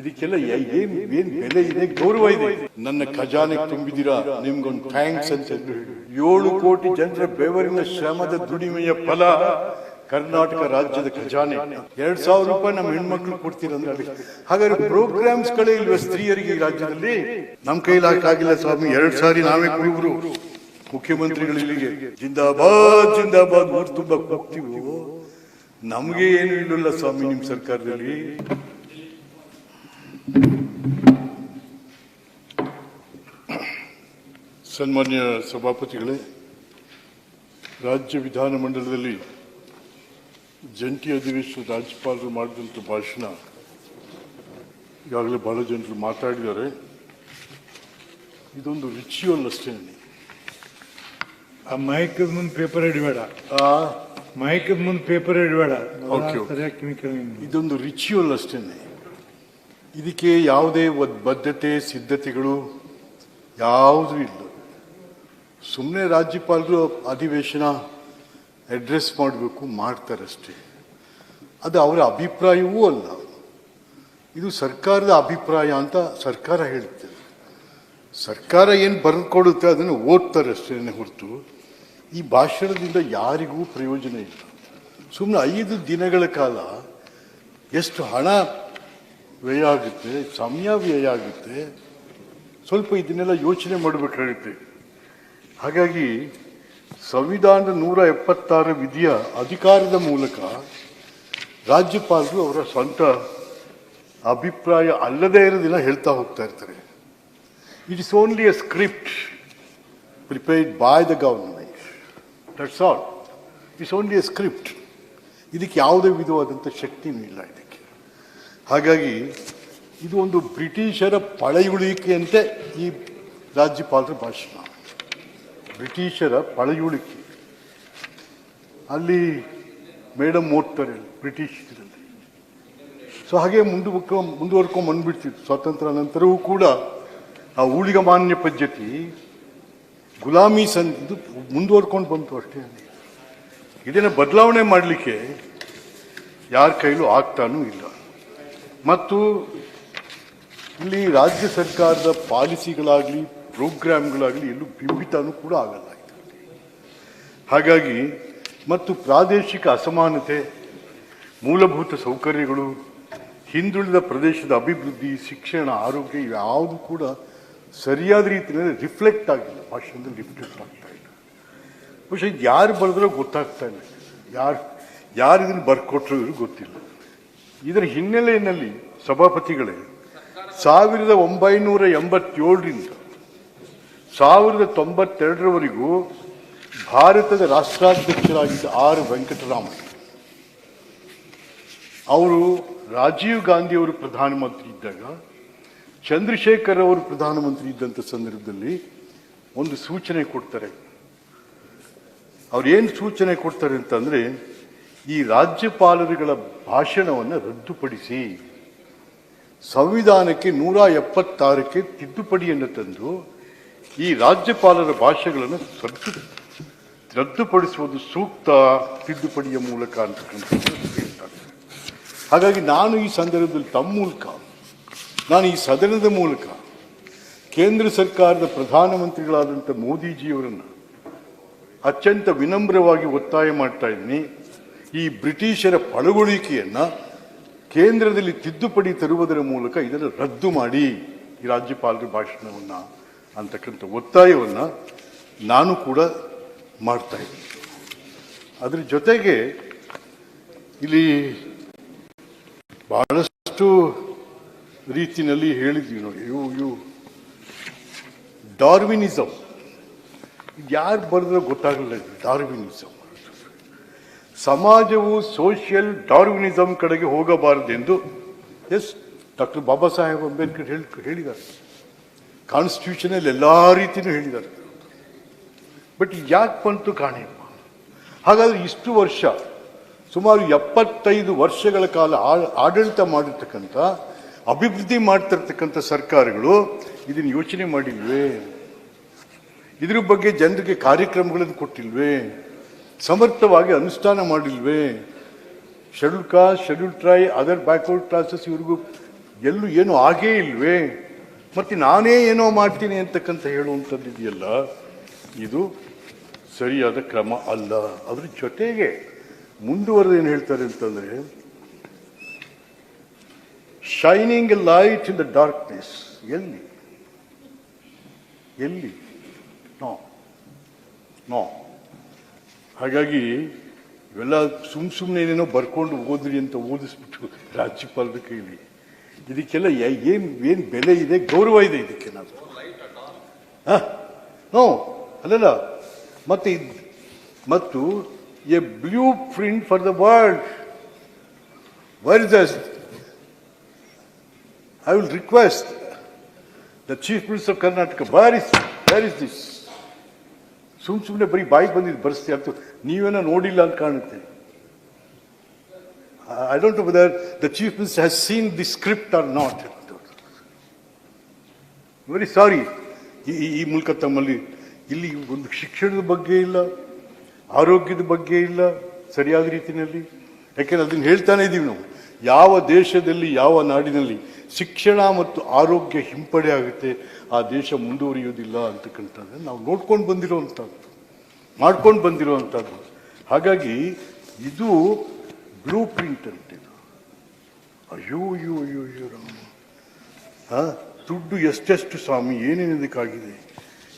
ಇದಕ್ಕೆಲ್ಲ ಏನ್ ಏನ್ ಬೆಲೆ ಇದೆ? ಗೌರವ ಇದೆ. ನನ್ನ ಖಜಾನೆ ತುಂಬಿದಿರಾ ನಿಮ್ಗೊಂದು ಥ್ಯಾಂಕ್ಸ್ ಅಂತ ಏಳು ಕೋಟಿ ಜನರ ಬೆವರಿನ ಶ್ರಮದ ದುಡಿಮೆಯ ಫಲ ಕರ್ನಾಟಕ ರಾಜ್ಯದ ಖಜಾನೆ. ಎರಡ್ ಸಾವಿರ ರೂಪಾಯಿ ನಮ್ಮ ಹೆಣ್ಮಕ್ಳು ಕೊಡ್ತೀರಂದ್ರೆ ಹಾಗಾದ್ರೆ ಪ್ರೋಗ್ರಾಮ್ಸ್ ಗಳೇ ಇಲ್ವಾ ಸ್ತ್ರೀಯರಿಗೆ ರಾಜ್ಯದಲ್ಲಿ? ನಮ್ ಕೈಲಿ ಆಗಿಲ್ಲ ಸ್ವಾಮಿ. ಎರಡ್ ಸಾರಿ ನಾವೇ ಕುರುಬರು ಮುಖ್ಯಮಂತ್ರಿಗಳು ಇಲ್ಲಿಗೆ, ಜಿಂದಾಬಾದ್ ಜಿಂದಾಬಾದ್, ಊರು ತುಂಬಾ ಹೋಗ್ತೀವೋ ನಮಗೆ ಏನು ಇಲ್ಲಲ್ಲ ಸ್ವಾಮಿ ನಿಮ್ಮ ಸರ್ಕಾರದಲ್ಲಿ. ಸನ್ಮಾನ್ಯ ಸಭಾಪತಿಗಳೇ ರಾಜ್ಯ ವಿಧಾನಮಂಡಲದಲ್ಲಿ ಜಂಟಿ ಅಧಿವೇಶನ ರಾಜ್ಯಪಾಲರು ಮಾಡಿದಂಥ ಭಾಷಣ ಈಗಾಗಲೇ ಬಹಳ ಜನರು ಮಾತಾಡಿದ್ದಾರೆ. ಇದೊಂದು ರಿಚುವಲ್ ಅಷ್ಟೇ ಆ ಮೈಕ್ ಮುಂದೆ ಪೇಪರ್ ಇಡಬೇಡ. ಆ? ಮೈಕ್ ಮುಂದೆ ಪೇಪರ್ ಇಡಬೇಡ. ಇದೊಂದು ರಿಚುವಲ್ ಅಷ್ಟೇ ಇದಕ್ಕೆ ಯಾವುದೇ ಬದ್ಧತೆ, ಸಿದ್ಧತೆಗಳು ಯಾವುದೂ ಇಲ್ಲ. ಸುಮ್ಮನೆ ರಾಜ್ಯಪಾಲರು ಅಧಿವೇಶನ ಅಡ್ರೆಸ್ ಮಾಡಬೇಕು, ಮಾಡ್ತಾರಷ್ಟೇ. ಅದು ಅವರ ಅಭಿಪ್ರಾಯವೂ ಅಲ್ಲ. ಇದು ಸರ್ಕಾರದ ಅಭಿಪ್ರಾಯ ಅಂತ ಸರ್ಕಾರ ಹೇಳುತ್ತೆ ಸರ್ಕಾರ ಏನು ಬರೆದುಕೊಡುತ್ತೆ ಅದನ್ನು ಓದ್ತಾರಷ್ಟೇ ಹೊರತು. ಈ ಭಾಷಣದಿಂದ ಯಾರಿಗೂ ಪ್ರಯೋಜನ ಇಲ್ಲ. ಸುಮ್ಮನೆ ಐದು ದಿನಗಳ ಕಾಲ ಎಷ್ಟು ಹಣ ವ್ಯಯ ಆಗುತ್ತೆ ಸಮಯ ವ್ಯಯ ಆಗುತ್ತೆ ಸ್ವಲ್ಪ ಇದನ್ನೆಲ್ಲ ಯೋಚನೆ ಮಾಡಬೇಕಾಗುತ್ತೆ ಹಾಗಾಗಿ ಸಂವಿಧಾನದ ನೂರ ಎಪ್ಪತ್ತಾರು ವಿಧಿಯ ಅಧಿಕಾರದ ಮೂಲಕ ರಾಜ್ಯಪಾಲರು ಅವರ ಸ್ವಂತ ಅಭಿಪ್ರಾಯ ಅಲ್ಲದೇ ಇರೋದಿಲ್ಲ ಹೇಳ್ತಾ ಹೋಗ್ತಾ ಇರ್ತಾರೆ. It is only a script prepared by the government that's all it's only a script ಇದಕ್ಕೆ ಯಾವುದೇ ವಿಧವಾದಂಥ ಶಕ್ತಿನೂ ಇಲ್ಲ ಇದಕ್ಕೆ ಹಾಗಾಗಿ ಇದು ಒಂದು ಬ್ರಿಟಿಷರ ಪಳೆಯುಳಿಕೆಯಂತೆ ಈ ರಾಜ್ಯಪಾಲರ ಭಾಷಣ. ಬ್ರಿಟಿಷರ ಪಳೆಯುಳಿಕೆ. ಅಲ್ಲಿ ಮೇಡಮ್ ಓದ್ತಾರೆ ಬ್ರಿಟಿಷ್ ಇದರಲ್ಲಿ. ಸೊ ಹಾಗೆ ಮುಂದುವರ್ಕೊ ಮುಂದುವರ್ಕೊಂಡು ಬಂದ್ಬಿಡ್ತಿತ್ತು ಸ್ವಾತಂತ್ರ್ಯ ನಂತರವೂ ಕೂಡ ಆ ಊಳಿಗ ಮಾನ್ಯ ಪದ್ಧತಿ ಗುಲಾಮಿ ಸನ್ ಇದು ಮುಂದುವರ್ಕೊಂಡು ಬಂತು ಅಷ್ಟೇ ಇದನ್ನು ಬದಲಾವಣೆ ಮಾಡಲಿಕ್ಕೆ ಯಾರ ಕೈಲೂ ಆಗ್ತಾನೂ ಇಲ್ಲ. ಮತ್ತು ಇಲ್ಲಿ ರಾಜ್ಯ ಸರ್ಕಾರದ ಪಾಲಿಸಿಗಳಾಗಲಿ, ಪ್ರೋಗ್ರಾಮ್ಗಳಾಗಲಿ ಎಲ್ಲೂ ಬಿಂಬಿತನೂ ಕೂಡ ಆಗಲ್ಲ. ಹಾಗಾಗಿ, ಮತ್ತು ಪ್ರಾದೇಶಿಕ ಅಸಮಾನತೆ, ಮೂಲಭೂತ ಸೌಕರ್ಯಗಳು, ಹಿಂದುಳಿದ ಪ್ರದೇಶದ ಅಭಿವೃದ್ಧಿ, ಶಿಕ್ಷಣ, ಆರೋಗ್ಯ ಯಾವುದು ಕೂಡ ಸರಿಯಾದ ರೀತಿಯಲ್ಲಿ ರಿಫ್ಲೆಕ್ಟ್ ಆಗಿಲ್ಲ. ಭಾಷಣದಲ್ಲಿ ರಿಫ್ಲೆಕ್ಟ್ ಆಗ್ತಾ ಇಲ್ಲ. ಬಹುಶಃ ಇದು ಯಾರು ಬರೆದ್ರೋ ಗೊತ್ತಾಗ್ತಾ ಇಲ್ಲ. ಯಾರು ಯಾರು ಇದನ್ನು ಬರ್ಕೊಟ್ರು ಗೊತ್ತಿಲ್ಲ. ಇದರ ಹಿನ್ನೆಲೆಯಲ್ಲಿ ಸಭಾಪತಿಗಳೇ, ಸಾವಿರದ ಒಂಬೈನೂರ ಎಂಬತ್ತೇಳರಿಂದ ಸಾವಿರದ ತೊಂಬತ್ತೆರಡರವರೆಗೂ ಭಾರತದ ರಾಷ್ಟ್ರಾಧ್ಯಕ್ಷರಾಗಿದ್ದ ಆರ್ ವೆಂಕಟರಾಮಯ್ಯ ಅವರು ರಾಜೀವ್ ಗಾಂಧಿ ಅವರು ಪ್ರಧಾನಮಂತ್ರಿ ಇದ್ದಾಗ, ಚಂದ್ರಶೇಖರ್ ಅವರು ಪ್ರಧಾನಮಂತ್ರಿ ಇದ್ದಂಥ ಸಂದರ್ಭದಲ್ಲಿ ಒಂದು ಸೂಚನೆ ಕೊಡ್ತಾರೆ. ಅವ್ರು ಏನು ಸೂಚನೆ ಕೊಡ್ತಾರೆ ಅಂತಂದ್ರೆ ಈ ರಾಜ್ಯಪಾಲರುಗಳ ಭಾಷಣವನ್ನು ರದ್ದುಪಡಿಸಿ. ಸಂವಿಧಾನಕ್ಕೆ ನೂರ ಎಪ್ಪತ್ತಾರಕ್ಕೆ ತಿದ್ದುಪಡಿಯನ್ನು ತಂದು ಈ ರಾಜ್ಯಪಾಲರ ಭಾಷೆಗಳನ್ನು ರದ್ದು, ರದ್ದುಪಡಿಸುವುದು ಸೂಕ್ತ ತಿದ್ದುಪಡಿಯ ಮೂಲಕ ಅಂತಕ್ಕಂಥದ್ದು ಹೇಳ್ತಾರೆ. ಹಾಗಾಗಿ ನಾನು ಈ ಸಂದರ್ಭದಲ್ಲಿ ತಮ್ಮ ಮೂಲಕ, ನಾನು ಈ ಸದನದ ಮೂಲಕ ಕೇಂದ್ರ ಸರ್ಕಾರದ ಪ್ರಧಾನಮಂತ್ರಿಗಳಾದಂಥ ಮೋದಿಜಿಯವರನ್ನು ಅತ್ಯಂತ ವಿನಮ್ರವಾಗಿ ಒತ್ತಾಯ ಮಾಡ್ತಾ ಇದ್ದೀನಿ. ಈ ಬ್ರಿಟಿಷರ ಪಳಗುಳಿಕೆಯನ್ನು ಕೇಂದ್ರದಲ್ಲಿ ತಿದ್ದುಪಡಿ ತರುವುದರ ಮೂಲಕ ಇದನ್ನು ರದ್ದು ಮಾಡಿ ಈ ರಾಜ್ಯಪಾಲರ ಭಾಷಣವನ್ನು ಅಂತಕ್ಕಂಥ ಒತ್ತಾಯವನ್ನು ನಾನು ಕೂಡ ಮಾಡ್ತಾ ಇದ್ದೀನಿ. ಅದ್ರ ಜೊತೆಗೆ ಇಲ್ಲಿ ಬಹಳಷ್ಟು ರೀತಿಯಲ್ಲಿ ಹೇಳಿದ್ವಿ ನೋಡಿ, ಇವು ಇವು ಡಾರ್ವಿನಿಸಮ್ ಯಾರು ಬರೆದ್ರೆ ಗೊತ್ತಾಗಲಿಲ್ಲ ಡಾರ್ವಿನಿಸಮ್ ಸಮಾಜವು ಸೋಷಿಯಲ್ ಡಾರ್ವಿನಿಸಮ್ ಕಡೆಗೆ ಹೋಗಬಾರದೆಂದು ಎಸ್ ಡಾಕ್ಟರ್ ಬಾಬಾ ಸಾಹೇಬ್ ಅಂಬೇಡ್ಕರ್ ಹೇಳಿ, ಹೇಳಿದ್ದಾರೆ. ಕಾನ್ಸ್ಟಿಟ್ಯೂಷನಲ್ಲಿ ಎಲ್ಲ ರೀತಿಯೂ ಹೇಳಿದ್ದಾರೆ. ಬಟ್ ಯಾಕೆ ಬಂತು ಕಾಣಿಯಪ್ಪ? ಹಾಗಾದ್ರೆ ಇಷ್ಟು ವರ್ಷ, ಸುಮಾರು ಎಪ್ಪತ್ತೈದು ವರ್ಷಗಳ ಕಾಲ ಆಡಳಿತ ಮಾಡಿರ್ತಕ್ಕಂಥ, ಅಭಿವೃದ್ಧಿ ಮಾಡ್ತಿರ್ತಕ್ಕಂಥ ಸರ್ಕಾರಗಳು ಇದನ್ನು ಯೋಚನೆ ಮಾಡಿಲ್ವೇ? ಇದ್ರ ಬಗ್ಗೆ ಜನರಿಗೆ ಕಾರ್ಯಕ್ರಮಗಳನ್ನು ಕೊಟ್ಟಿಲ್ವೇ? ಸಮರ್ಥವಾಗಿ ಅನುಷ್ಠಾನ ಮಾಡಿಲ್ವೇ? Schedule caste schedule tribe other backward classes ಇವ್ರಿಗೂ ಎಲ್ಲೂ ಏನೂ ಆಗೇ ಇಲ್ವೇ? ಮತ್ತು ನಾನೇ ಏನೋ ಮಾಡ್ತೀನಿ ಅಂತಕ್ಕಂಥ ಹೇಳುವಂಥದ್ದು ಇದೆಯಲ್ಲ? ಇದು ಸರಿಯಾದ ಕ್ರಮ ಅಲ್ಲ. ಅದ್ರ ಜೊತೆಗೆ ಮುಂದುವರೆದು ಏನು ಹೇಳ್ತಾರೆ ಅಂತಂದರೆ shining light in the darkness ಎಲ್ಲಿ? ಎಲ್ಲಿ? ನೋ. ನೋ. ಹಾಗಾಗಿ ಇವೆಲ್ಲ ಸುಮ್ ಸುಮ್ಮನೆ ಏನೇನೋ ಬರ್ಕೊಂಡು ಓದ್ರಿ ಅಂತ ಓದಿಸ್ಬಿಟ್ಟು ರಾಜ್ಯಪಾಲರ ಕೈಲಿ. ಇದಕ್ಕೆಲ್ಲ ಏನು, ಏನ್ ಬೆಲೆ ಇದೆ? ಗೌರವ ಇದೆ ಇದಕ್ಕೆ ನಾವು. ನೋ, ಅಲ್ಲಲ್ಲ. ಮತ್ತೆ ಮತ್ತು a blueprint for the world. Where is I will request the chief minister of Karnataka bar is where is this ಸುಮ್ ಸುಮ್ಮನೆ ಬರೀ ಬಾಯಿಗೆ ಬಂದಿದ್ದು ಬರ್ಸ್ತಿ ಅಂತ ನೀವೇನೋ ನೋಡಿಲ್ಲ ಅಂತ ಕಾಣುತ್ತೆ. I don't know whether the chief minister has seen the script or not very sorry ಈ ಈ ಮೂಲಕ ತಮ್ಮಲ್ಲಿ ಇಲ್ಲಿ ಒಂದು ಶಿಕ್ಷಣದ ಬಗ್ಗೆ ಇಲ್ಲ, ಆರೋಗ್ಯದ ಬಗ್ಗೆ ಇಲ್ಲ, ಸರಿಯಾದ ರೀತಿಯಲ್ಲಿ. ಯಾಕೆಂದ್ರೆ ಅದನ್ನು ಹೇಳ್ತಾನೆ ಇದ್ದೀವಿ ನಾವು. ಯಾವ ದೇಶದಲ್ಲಿ, ಯಾವ ನಾಡಿನಲ್ಲಿ ಶಿಕ್ಷಣ ಮತ್ತು ಆರೋಗ್ಯ ಹಿಂಪಡೆ ಆಗುತ್ತೆ, ಆ ದೇಶ ಮುಂದುವರಿಯೋದಿಲ್ಲ ಅಂತಕ್ಕಂಥದ್ದು ನಾವು ನೋಡ್ಕೊಂಡು ಬಂದಿರುವಂಥದ್ದು, ಮಾಡ್ಕೊಂಡು ಬಂದಿರುವಂಥದ್ದು. ಹಾಗಾಗಿ ಇದು ಬ್ಲೂ ಪ್ರಿಂಟ್ ಅಂತ ಅಯ್ಯೋ ಅಯ್ಯೋ ಅಯ್ಯೋ ಅಯ್ಯೋ ರಾಮ. ಹಾಂ ದುಡ್ಡು ಎಷ್ಟೆಷ್ಟು ಸ್ವಾಮಿ ಏನೇನದಕ್ಕಾಗಿದೆ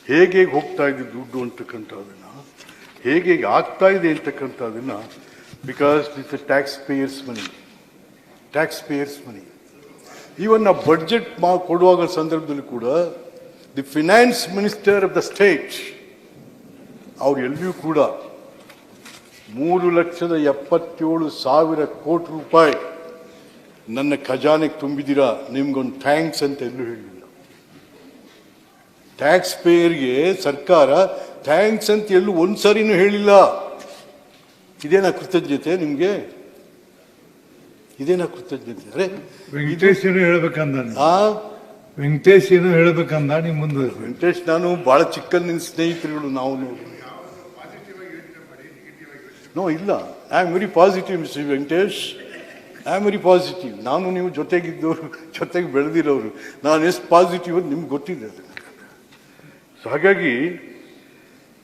ಹೇಗೆ ಹೇಗೆ ಹೋಗ್ತಾ ಇದೆ ದುಡ್ಡು ಅಂತಕ್ಕಂಥದನ್ನು ಹೇಗೆ ಆಗ್ತಾ ಇದೆ ಅಂತಕ್ಕಂಥದನ್ನು because it's taxpayers money taxpayers money even ನಾವು ಬಡ್ಜೆಟ್ ಮಾ ಕೊಡುವಾಗ ಸಂದರ್ಭದಲ್ಲಿ ಕೂಡ the finance minister of the state ಅವ್ರು ಎಲ್ಲಿಯೂ ಕೂಡ ಮೂರು ಲಕ್ಷದ ಎಪ್ಪತ್ತೇಳು ಸಾವಿರ ಕೋಟಿ ರೂಪಾಯಿ ನನ್ನ ಖಜಾನೆಗೆ ತುಂಬಿದ್ದೀರಾ ನಿಮ್ಗೊಂದು ಥ್ಯಾಂಕ್ಸ್ ಅಂತ ಎಲ್ಲೂ ಹೇಳಿಲ್ಲ ಟ್ಯಾಕ್ಸ್ ಪೇಯರ್ಗೆ ಸರ್ಕಾರ ಥ್ಯಾಂಕ್ಸ್ ಅಂತ ಎಲ್ಲೂ ಒಂದ್ಸರಿನೂ ಹೇಳಿಲ್ಲ ಇದೇನಾ ಕೃತಜ್ಞತೆ ನಿಮ್ಗೆ ಇದೇನಾ ಕೃತಜ್ಞತೆ. ಅರೆ ವೆಂಕಟೇಶ್ ಏನು ಹೇಳ್ಬೇಕಂದ ಆ? ವೆಂಕಟೇಶ್ ಏನು ಹೇಳ್ಬೇಕಂದ ನಿಮ್ಮ ಮುಂದೆ? ವೆಂಕಟೇಶ್ ನಾನು ಬಹಳ ಚಿಕ್ಕಂದಿನ ಸ್ನೇಹಿತರುಗಳು ನಾವು ನೋಡಿ. ನೋ ಇಲ್ಲ. I am very positive mister Venkatesh I am very positive ನಾನು ನೀವು ಜೊತೆಗಿದ್ದವರು ಜೊತೆಗೆ ಬೆಳೆದಿರೋರು. ನಾನು ಎಷ್ಟು ಪಾಸಿಟಿವ್ ಅಂತ ನಿಮ್ಗೆ ಗೊತ್ತಿದೆ ಅದು. ಸೊ ಹಾಗಾಗಿ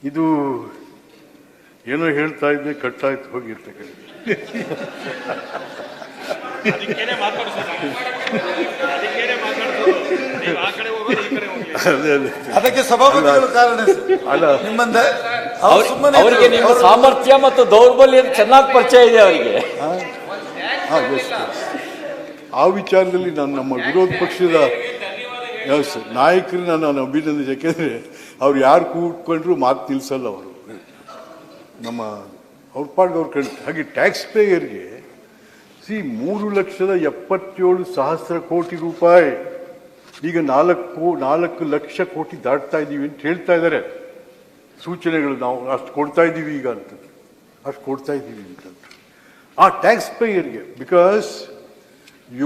ಇದು ಏನೋ ಹೇಳ್ತಾ ಇದ್ದೆ ಕಟ್ಟಾಯ್ತು ಹೋಗಿರ್ತಕ್ಕಂಥ ಅದಕ್ಕೇನೆ ಮಾತಾಡ್ಸೋದು. ಅದಕ್ಕೇನೆ ಮಾತಾಡ್ಸೋದು. ನೀವು ಆ ಕಡೆ ಹೋಗೋದು ಈ ಕಡೆ ಹೋಗಿ ಅದೇ ಅದೇ. ಅದಕ್ಕೆ ಸಭಾಪತಿಗಳು ಕಾರಣ. ಅಲ್ಲ. ನಿಮ್ಮಂದೆ ಅವ್ರು ಸುಮ್ಮನೆ ಅವರಿಗೆ ನಿಮ್ಮ ಸಾಮರ್ಥ್ಯ ಮತ್ತು ದೌರ್ಬಲ್ಯ ಚೆನ್ನಾಗಿ ಪರಿಚಯ ಇದೆ ಅವರಿಗೆ. ಆ ವಿಚಾರದಲ್ಲಿ ನಾನು ನಮ್ಮ ವಿರೋಧ ಪಕ್ಷದ ನಾಯಕರನ್ನ ನಾಯಕರು ನಾನು ನಾನು ಅಭಿನಂದಿಸಿ ಯಾಕೆಂದ್ರೆ ಅವ್ರು ಯಾರು ಕೂತ್ಕೊಂಡ್ರು ಮಾತು ನಿಲ್ಸಲ್ಲ ಅವರು. ನಮ್ಮ ಅವ್ರ ಪಾಡ್ಗೆ ಅವ್ರು ಕಂಡು ಹಾಗೆ ಟ್ಯಾಕ್ಸ್ ಪೇಯರ್ಗೆ ಸಿ, ಮೂರು ಲಕ್ಷದ ಎಪ್ಪತ್ತೇಳು ಸಹಸ್ರ ಕೋಟಿ ರೂಪಾಯಿ. ಈಗ ನಾಲ್ಕು ನಾಲ್ಕು ಲಕ್ಷ ಕೋಟಿ ದಾಟ್ತಾ ಇದ್ದೀವಿ ಅಂತ ಹೇಳ್ತಾ ಇದ್ದಾರೆ. ಸೂಚನೆಗಳು ನಾವು ಅಷ್ಟು ಕೊಡ್ತಾ ಇದ್ದೀವಿ ಈಗ ಅಂತ. ಅಷ್ಟು ಕೊಡ್ತಾ ಇದ್ದೀವಿ ಅಂತ ಆ ಟ್ಯಾಕ್ಸ್ ಪೇಯರ್ಗೆ ಬಿಕಾಸ್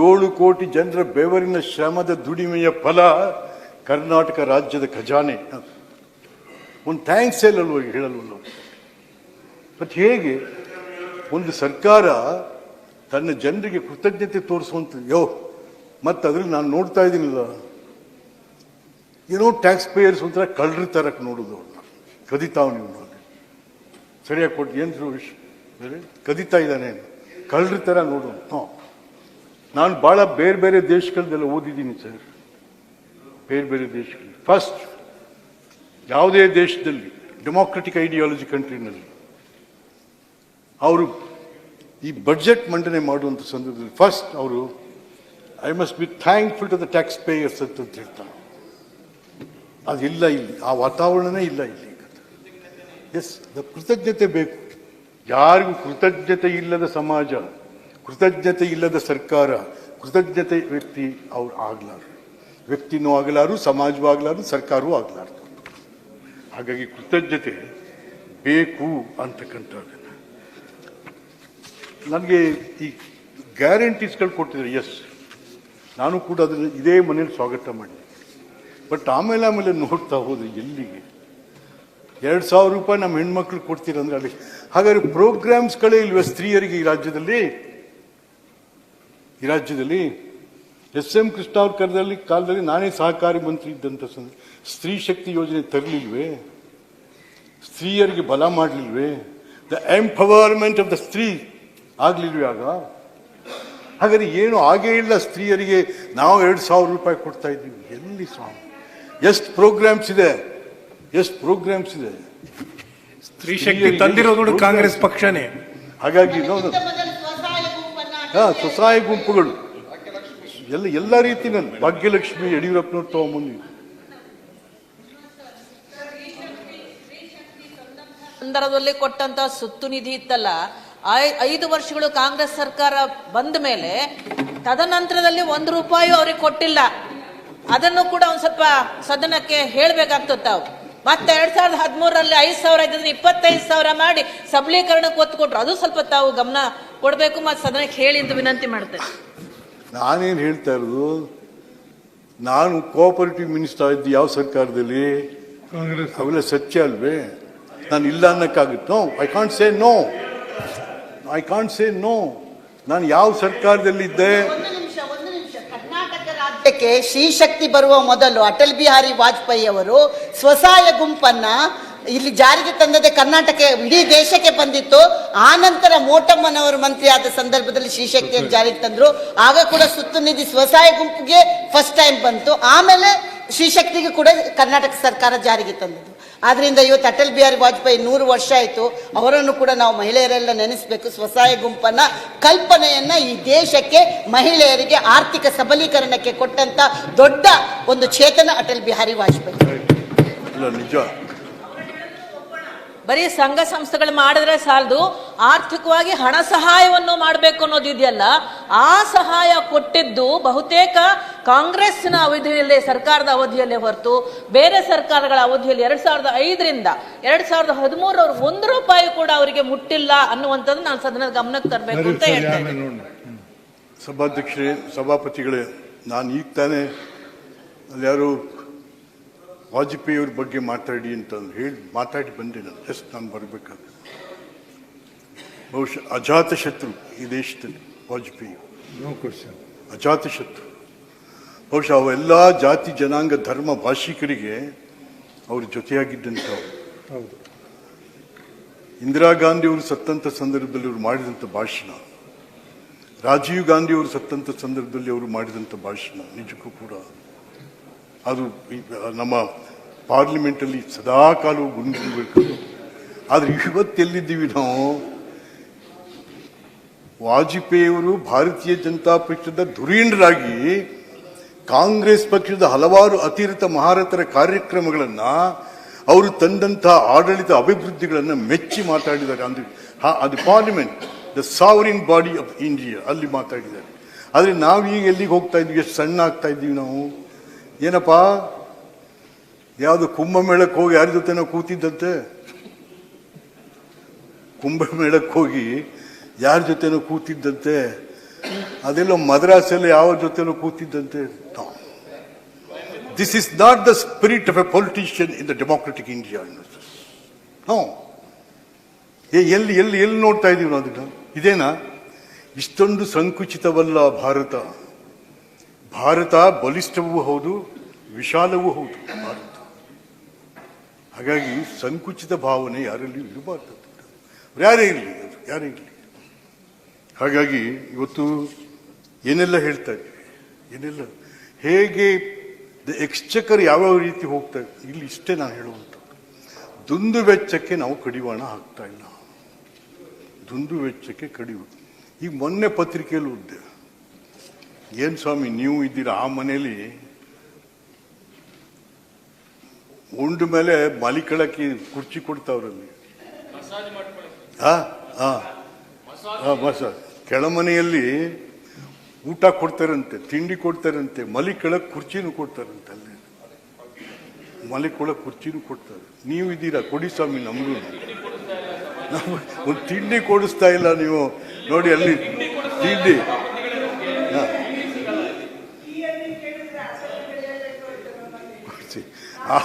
ಏಳು ಕೋಟಿ ಜನರ ಬೆವರಿನ ಶ್ರಮದ ದುಡಿಮೆಯ ಫಲ ಕರ್ನಾಟಕ ರಾಜ್ಯದ ಖಜಾನೆ. ಒಂದು ಥ್ಯಾಂಕ್ಸ್ ಹೇಳಲ್ವ ಹೇಳಲ್ವಲ್ಲ ಮತ್ತು ಹೇಗೆ? ಒಂದು ಸರ್ಕಾರ ತನ್ನ ಜನರಿಗೆ ಕೃತಜ್ಞತೆ ತೋರಿಸುವಂಥದ್ದು ಯೋ, ಮತ್ತು ಅದ್ರಲ್ಲಿ ನಾನು ನೋಡ್ತಾ ಇದ್ದೀನಿಲ್ಲ. ಏನೋ ಟ್ಯಾಕ್ಸ್ ಪೇಯರ್ಸ್ ಒಂಥರ ಕಳ್ಳರ ತರಕ್ಕೆ ನೋಡೋದು ಅವ್ರನ್ನ ಕದಿತಾವ್ ನೀವು ನೋಡಿ ಸರಿಯಾಗಿ ಕೊಟ್ಟು ಏನು ವಿಶ್ ಬೇರೆ ಕದಿತಾ ಇದ್ದಾನೆ ಕಳ್ಳರ ಥರ ನೋಡು ಹ್ಞೂ ನಾನು ಭಾಳ ಬೇರೆ ಬೇರೆ ದೇಶಗಳದೆಲ್ಲ ಓದಿದ್ದೀನಿ ಸರ್. ಬೇರೆ ಬೇರೆ ದೇಶಗಳಲ್ಲಿ ಫಸ್ಟ್ ಯಾವುದೇ ದೇಶದಲ್ಲಿ ಡೆಮೋಕ್ರೆಟಿಕ್ ಐಡಿಯಾಲಜಿ ಕಂಟ್ರಿನಲ್ಲಿ ಅವರು ಈ ಬಜೆಟ್ ಮಂಡನೆ ಮಾಡುವಂಥ ಸಂದರ್ಭದಲ್ಲಿ ಫಸ್ಟ್ ಅವರು I must be thankful to the taxpayers ಅಂತ ಹೇಳ್ತಾರೆ. ಅದಿಲ್ಲ ಇಲ್ಲಿ ಆ ವಾತಾವರಣನೇ ಇಲ್ಲ ಇಲ್ಲಿ ಎಸ್ ದ ಕೃತಜ್ಞತೆ ಬೇಕು. ಯಾರಿಗೂ ಕೃತಜ್ಞತೆ ಇಲ್ಲದ ಸಮಾಜ, ಕೃತಜ್ಞತೆ ಇಲ್ಲದ ಸರ್ಕಾರ, ಕೃತಜ್ಞತೆ ವ್ಯಕ್ತಿ ಅವ್ರು ಆಗಲಾರ್ದು. ವ್ಯಕ್ತಿನೂ ಆಗಲಾರು ಸಮಾಜವೂ ಆಗಲಾರು ಸರ್ಕಾರವೂ ಆಗಲಾರ್ದು. ಹಾಗಾಗಿ ಕೃತಜ್ಞತೆ ಬೇಕು ಅಂತಕ್ಕಂಥದ್ದನ್ನು ನನಗೆ ಈ ಗ್ಯಾರಂಟೀಸ್ಗಳು ಕೊಟ್ಟಿದ್ದಾರೆ ಎಸ್ ನಾನು ಕೂಡ ಅದರ ಇದೇ ಮನೇಲಿ ಸ್ವಾಗತ ಮಾಡಿದೆ. ಬಟ್ ಆಮೇಲೆ ಆಮೇಲೆ ನೋಡ್ತಾ ಹೋದೆ ಎಲ್ಲಿಗೆ? ಎರಡು ಸಾವಿರ ರೂಪಾಯಿ ನಮ್ಮ ಹೆಣ್ಮಕ್ಳು ಕೊಡ್ತೀರಂದ್ರೆ ಅಲ್ಲಿ ಹಾಗಾದ್ರೆ ಪ್ರೋಗ್ರಾಮ್ಸ್ಗಳೇ ಇಲ್ವ ಸ್ತ್ರೀಯರಿಗೆ ಈ ರಾಜ್ಯದಲ್ಲಿ? ಈ ರಾಜ್ಯದಲ್ಲಿ ಎಸ್ ಎಂ ಕೃಷ್ಣ ಅವ್ರ ಕರೆದಲ್ಲಿ ಕಾಲದಲ್ಲಿ ನಾನೇ ಸಹಕಾರಿ ಮಂತ್ರಿ ಇದ್ದಂಥ ಸಂದ ಸ್ತ್ರೀ ಶಕ್ತಿ ಯೋಜನೆ ತರಲಿಲ್ವೇ? ಸ್ತ್ರೀಯರಿಗೆ ಬಲ ಮಾಡಲಿಲ್ವೇ? ದ ಎಂಪವರ್ಮೆಂಟ್ ಆಫ್ ದ ಸ್ತ್ರೀ ಆಗ್ಲಿಲ್ವೇ ಆಗ ಹಾಗಾದ್ರೆ ಏನು ಆಗೇ ಇಲ್ಲ ಸ್ತ್ರೀಯರಿಗೆ ನಾವು ಎರಡು ಸಾವಿರ ರೂಪಾಯಿ ಕೊಡ್ತಾ ಇದ್ದೀವಿ. ಎಲ್ಲಿ ಸ್ವಾಮಿ? ಎಷ್ಟು ಪ್ರೋಗ್ರಾಮ್ಸ್ ಇದೆ? ಎಷ್ಟು ಪ್ರೋಗ್ರಾಮ್ಸ್ ಇದೆ? ಸ್ತ್ರೀ ಶಕ್ತಿ ತಂದಿರೋದು ಕಾಂಗ್ರೆಸ್ ಪಕ್ಷನೇ. ಹಾಗಾಗಿ ನೋಡು. ಹಾ ಸ್ವಸಹಾಯ ಗುಂಪುಗಳು. ಎಲ್ಲ ಎಲ್ಲ ರೀತಿನಲ್ಲಿ. ಭಾಗ್ಯಲಕ್ಷ್ಮಿ ಯಡಿಯೂರಪ್ಪನವ್ರು ತಗೊಂಬಂದಿ ಸಂದರ್ಭದಲ್ಲಿ ಕೊಟ್ಟಂತ ಸುತ್ತು ನಿಧಿ ಇತ್ತಲ್ಲ ಐದು ವರ್ಷಗಳು ಕಾಂಗ್ರೆಸ್ ಸರ್ಕಾರ ಬಂದ ಮೇಲೆ ತದನಂತರದಲ್ಲಿ ಒಂದು ರೂಪಾಯಿ ಅವ್ರಿಗೆ ಕೊಟ್ಟಿಲ್ಲ. ಅದನ್ನು ಕೂಡ ಒಂದು ಸ್ವಲ್ಪ ಸದನಕ್ಕೆ ಹೇಳಬೇಕಾಗ್ತದೆ ತಾವು ಮತ್ತೆ ಎರಡ್ ಸಾವಿರದ ಹದಿಮೂರರಲ್ಲಿ ಐದು ಸಾವಿರ ಇದ್ದದನ್ನ ಇಪ್ಪತ್ತೈದು ಸಾವಿರ ಮಾಡಿ ಸಬಲೀಕರಣಕ್ಕೆ ಒತ್ತು ಕೊಟ್ರು. ಅದು ಸ್ವಲ್ಪ ತಾವು ಗಮನ ಕೊಡಬೇಕು ಮತ್ತೆ ಸದನಕ್ಕೆ ಹೇಳಿ ಅಂತ ವಿನಂತಿ ಮಾಡ್ತೇನೆ. ನಾನೇನು ಹೇಳ್ತಾ ಇರೋದು ನಾನು ಕೋಆಪರೇಟಿವ್ ಮಿನಿಸ್ಟರ್ ಇದ್ದು ಯಾವ ಸರ್ಕಾರದಲ್ಲಿ? ಕಾಂಗ್ರೆಸ್. ಅವೆಲ್ಲ ಸತ್ಯ ಅಲ್ವೇ? ನಾನು ಇಲ್ಲ ಅನ್ನಕ್ಕಾಗುತ್ತೋ? I can't say no I can't say no ನಾನು ಯಾವ ಸರ್ಕಾರದಲ್ಲಿದ್ದೆ? ಒಂದು ನಿಮಿಷ ಒಂದು ನಿಮಿಷ. ಕರ್ನಾಟಕ ರಾಜ್ಯಕ್ಕೆ ಶ್ರೀಶಕ್ತಿ ಬರುವ ಮೊದಲು ಅಟಲ್ ಬಿಹಾರಿ ವಾಜಪೇಯಿ ಅವರು ಸ್ವಸಹಾಯ ಗುಂಪನ್ನ ಇಲ್ಲಿ ಜಾರಿಗೆ ತಂದದೆ ಕರ್ನಾಟಕ ಇಡೀ ದೇಶಕ್ಕೆ ಬಂದಿತ್ತು. ಆ ನಂತರ ಮೋಟಮ್ಮನವರು ಮಂತ್ರಿ ಆದ ಸಂದರ್ಭದಲ್ಲಿ ಶ್ರೀಶಕ್ತಿಯನ್ನು ಜಾರಿಗೆ ತಂದ್ರು. ಆಗ ಕೂಡ ಸುತ್ತು ನಿಧಿ ಸ್ವಸಹಾಯ ಗುಂಪಿಗೆ ಫಸ್ಟ್ ಟೈಮ್ ಬಂತು. ಆಮೇಲೆ ಶ್ರೀಶಕ್ತಿಗೆ ಕೂಡ ಕರ್ನಾಟಕ ಸರ್ಕಾರ ಜಾರಿಗೆ ತಂದಿದ್ದು. ಆದ್ರಿಂದ ಇವತ್ತು ಅಟಲ್ ಬಿಹಾರಿ ವಾಜಪೇಯಿ ನೂರು ವರ್ಷ ಆಯಿತು. ಅವರನ್ನು ಕೂಡ ನಾವು ಮಹಿಳೆಯರೆಲ್ಲ ನೆನೆಸಬೇಕು. ಸ್ವಸಹಾಯ ಗುಂಪನ್ನ ಕಲ್ಪನೆಯನ್ನ ಈ ದೇಶಕ್ಕೆ ಮಹಿಳೆಯರಿಗೆ ಆರ್ಥಿಕ ಸಬಲೀಕರಣಕ್ಕೆ ಕೊಟ್ಟಂತ ದೊಡ್ಡ ಒಂದು ಚೇತನ ಅಟಲ್ ಬಿಹಾರಿ ವಾಜಪೇಯಿ. ನಿಜ. ಬರೀ ಸಂಘ ಸಂಸ್ಥೆಗಳು ಮಾಡಿದ್ರೆ ಸಾಲದು ಆರ್ಥಿಕವಾಗಿ ಹಣ ಸಹಾಯವನ್ನು ಮಾಡಬೇಕು ಅನ್ನೋದಿದೆಯಲ್ಲ ಆ ಸಹಾಯ ಕೊಟ್ಟಿದ್ದು ಬಹುತೇಕ ಕಾಂಗ್ರೆಸ್ನ ಅವಧಿಯಲ್ಲೇ ಸರ್ಕಾರದ ಅವಧಿಯಲ್ಲೇ ಹೊರತು ಬೇರೆ ಸರ್ಕಾರಗಳ ಅವಧಿಯಲ್ಲಿ ಎರಡು ಸಾವಿರದ ಐದರಿಂದ ಎರಡು ಸಾವಿರದ ಹದಿಮೂರರ ಒಂದು ರೂಪಾಯಿ ಕೂಡ ಅವರಿಗೆ ಮುಟ್ಟಿಲ್ಲ ಅನ್ನುವಂಥದ್ದು ನಾನು ಸದನದ ಗಮನಕ್ಕೆ ತರಬೇಕು ಅಂತ ಹೇಳ್ತೇನೆ ಸಭಾಧ್ಯಕ್ಷರೇ ಸಭಾಪತಿಗಳೇ ನಾನು ಈಗ ತಾನೇ ಅಲ್ಲಿ ಯಾರು ವಾಜಪೇಯಿ ಅವ್ರ ಬಗ್ಗೆ ಮಾತಾಡಿ ಅಂತ ಹೇಳಿ ಮಾತಾಡಿ ಬಂದೆ ನಾನು. ಜಸ್ಟ್ ನಾನು ಬರಬೇಕಾದ್ರೆ ಬಹುಶಃ ಅಜಾತ ಶತ್ರು ಈ ದೇಶದಲ್ಲಿ ವಾಜಪೇಯಿ. ಅಜಾತ ಶತ್ರು. ಬಹುಶಃ ಅವೆಲ್ಲ ಜಾತಿ ಜನಾಂಗ ಧರ್ಮ ಭಾಷಿಕರಿಗೆ ಅವ್ರ ಜೊತೆಯಾಗಿದ್ದಂಥ ಹೌದು. ಇಂದಿರಾ ಗಾಂಧಿಯವರು ಸತ್ತಂಥ ಸಂದರ್ಭದಲ್ಲಿ ಅವರು ಮಾಡಿದಂಥ ಭಾಷಣ. ರಾಜೀವ್ ಗಾಂಧಿಯವರು ಸತ್ತಂಥ ಸಂದರ್ಭದಲ್ಲಿ ಅವರು ಮಾಡಿದಂಥ ಭಾಷಣ ನಿಜಕ್ಕೂ ಕೂಡ. ಅದು ನಮ್ಮ ಪಾರ್ಲಿಮೆಂಟಲ್ಲಿ ಸದಾ ಕಾಲವು ಆದರೆ ಇವತ್ತೆಲ್ಲಿದ್ದೀವಿ ನಾವು? ವಾಜಪೇಯಿಯವರು ಭಾರತೀಯ ಜನತಾ ಪಕ್ಷದ ಧುರೀಣರಾಗಿ ಕಾಂಗ್ರೆಸ್ ಪಕ್ಷದ ಹಲವಾರು ಅತಿರಿತ ಮಹಾರಥರ ಕಾರ್ಯಕ್ರಮಗಳನ್ನು ಅವರು ತಂದಂತಹ ಆಡಳಿತ ಅಭಿವೃದ್ಧಿಗಳನ್ನು ಮೆಚ್ಚಿ ಮಾತಾಡಿದ್ದಾರೆ. ಅಂದ್ರೆ ಹಾ- ಅದು parliament, the sovereign body of India ಅಲ್ಲಿ ಮಾತಾಡಿದ್ದಾರೆ. ಆದರೆ ನಾವು ಈಗ ಎಲ್ಲಿಗೆ ಹೋಗ್ತಾ ಇದ್ವಿ ಎಷ್ಟು ಸಣ್ಣ ಆಗ್ತಾ ಇದ್ದೀವಿ ನಾವು? ಏನಪ್ಪಾ? ಯಾವುದು ಕುಂಭಮೇಳಕ್ಕೆ ಹೋಗಿ ಯಾರ ಜೊತೆ ಕೂತಿದ್ದಂತೆ? ಕುಂಭಮೇಳಕ್ಕೆ ಹೋಗಿ ಯಾರ ಜೊತೆನೋ ಕೂತಿದ್ದಂತೆ? ಅದೆಲ್ಲ ಮದ್ರಾಸಲ್ಲಿ ಯಾವ ಜೊತೆನೋ ಕೂತಿದ್ದಂತೆ? This is not the spirit of a politician in the democratic India no ಎಲ್ಲಿ ಎಲ್ಲಿ ಎಲ್ಲಿ ನೋಡ್ತಾ ಇದೀವಿ ನಾವು ಅದನ್ನ? ಇದೇನಾ? ಇಷ್ಟೊಂದು ಸಂಕುಚಿತವಲ್ಲ ಭಾರತ. ಭಾರತ ಬಲಿಷ್ಠವೂ ಹೌದು, ವಿಶಾಲವೂ ಹೌದು. ಭಾರತ ಹಾಗಾಗಿ ಸಂಕುಚಿತ ಭಾವನೆ ಯಾರಲ್ಲಿ ಇರಬಾರ್ದು. ಯಾರೇ ಇರಲಿ ಯಾರೇ ಇರಲಿ. ಹಾಗಾಗಿ ಇವತ್ತು ಏನೆಲ್ಲ ಹೇಳ್ತಾ ಇದ್ದೀವಿ ಏನೆಲ್ಲ? ಹೇಗೆ ದ ಎಕ್ಸ್ಚಕರ್ ಯಾವ್ಯಾವ ರೀತಿ ಹೋಗ್ತಾ ಇಲ್ಲಿ ಇಷ್ಟೇ ನಾನು ಹೇಳುವಂಥದ್ದು. ದುಂದು ವೆಚ್ಚಕ್ಕೆ ನಾವು ಕಡಿವಾಣ ಹಾಕ್ತಾ ಇಲ್ಲ. ದುಂದು ವೆಚ್ಚಕ್ಕೆ ಕಡಿವು. ಈಗ ಮೊನ್ನೆ ಪತ್ರಿಕೆಯಲ್ಲಿ ಉದ್ದ ಏನು ಸ್ವಾಮಿ, ನೀವು ಇದ್ದೀರಾ? ಆ ಮನೆಯಲ್ಲಿ ಉಂಡ ಮೇಲೆ ಮಲಿಕಳಕ್ಕೆ ಕುರ್ಚಿ ಕೊಡ್ತಾವ್ರಲ್ಲಿ. ಹಾ ಹಾ. ಹಾ, ಮಸಾಜ್. ಕೆಳಮನೆಯಲ್ಲಿ ಊಟ ಕೊಡ್ತಾರಂತೆ, ತಿಂಡಿ ಕೊಡ್ತಾರಂತೆ ಮಲಿಕಳಕ್ಕೆ ಕುರ್ಚಿನೂ ಕೊಡ್ತಾರಂತೆ ಅಲ್ಲಿ. ಮಲಿಕೊಳಕ್ ಕುರ್ಚಿನೂ ಕೊಡ್ತಾರೆ. ನೀವು ಇದ್ದೀರಾ? ಕೊಡಿ ಸ್ವಾಮಿ ನಮಗೂ ಒಂದು ತಿಂಡಿ ಕೊಡಿಸ್ತಾ ಇಲ್ಲ ನೀವು. ನೋಡಿ ಅಲ್ಲಿ ತಿಂಡಿ. ಹಾ.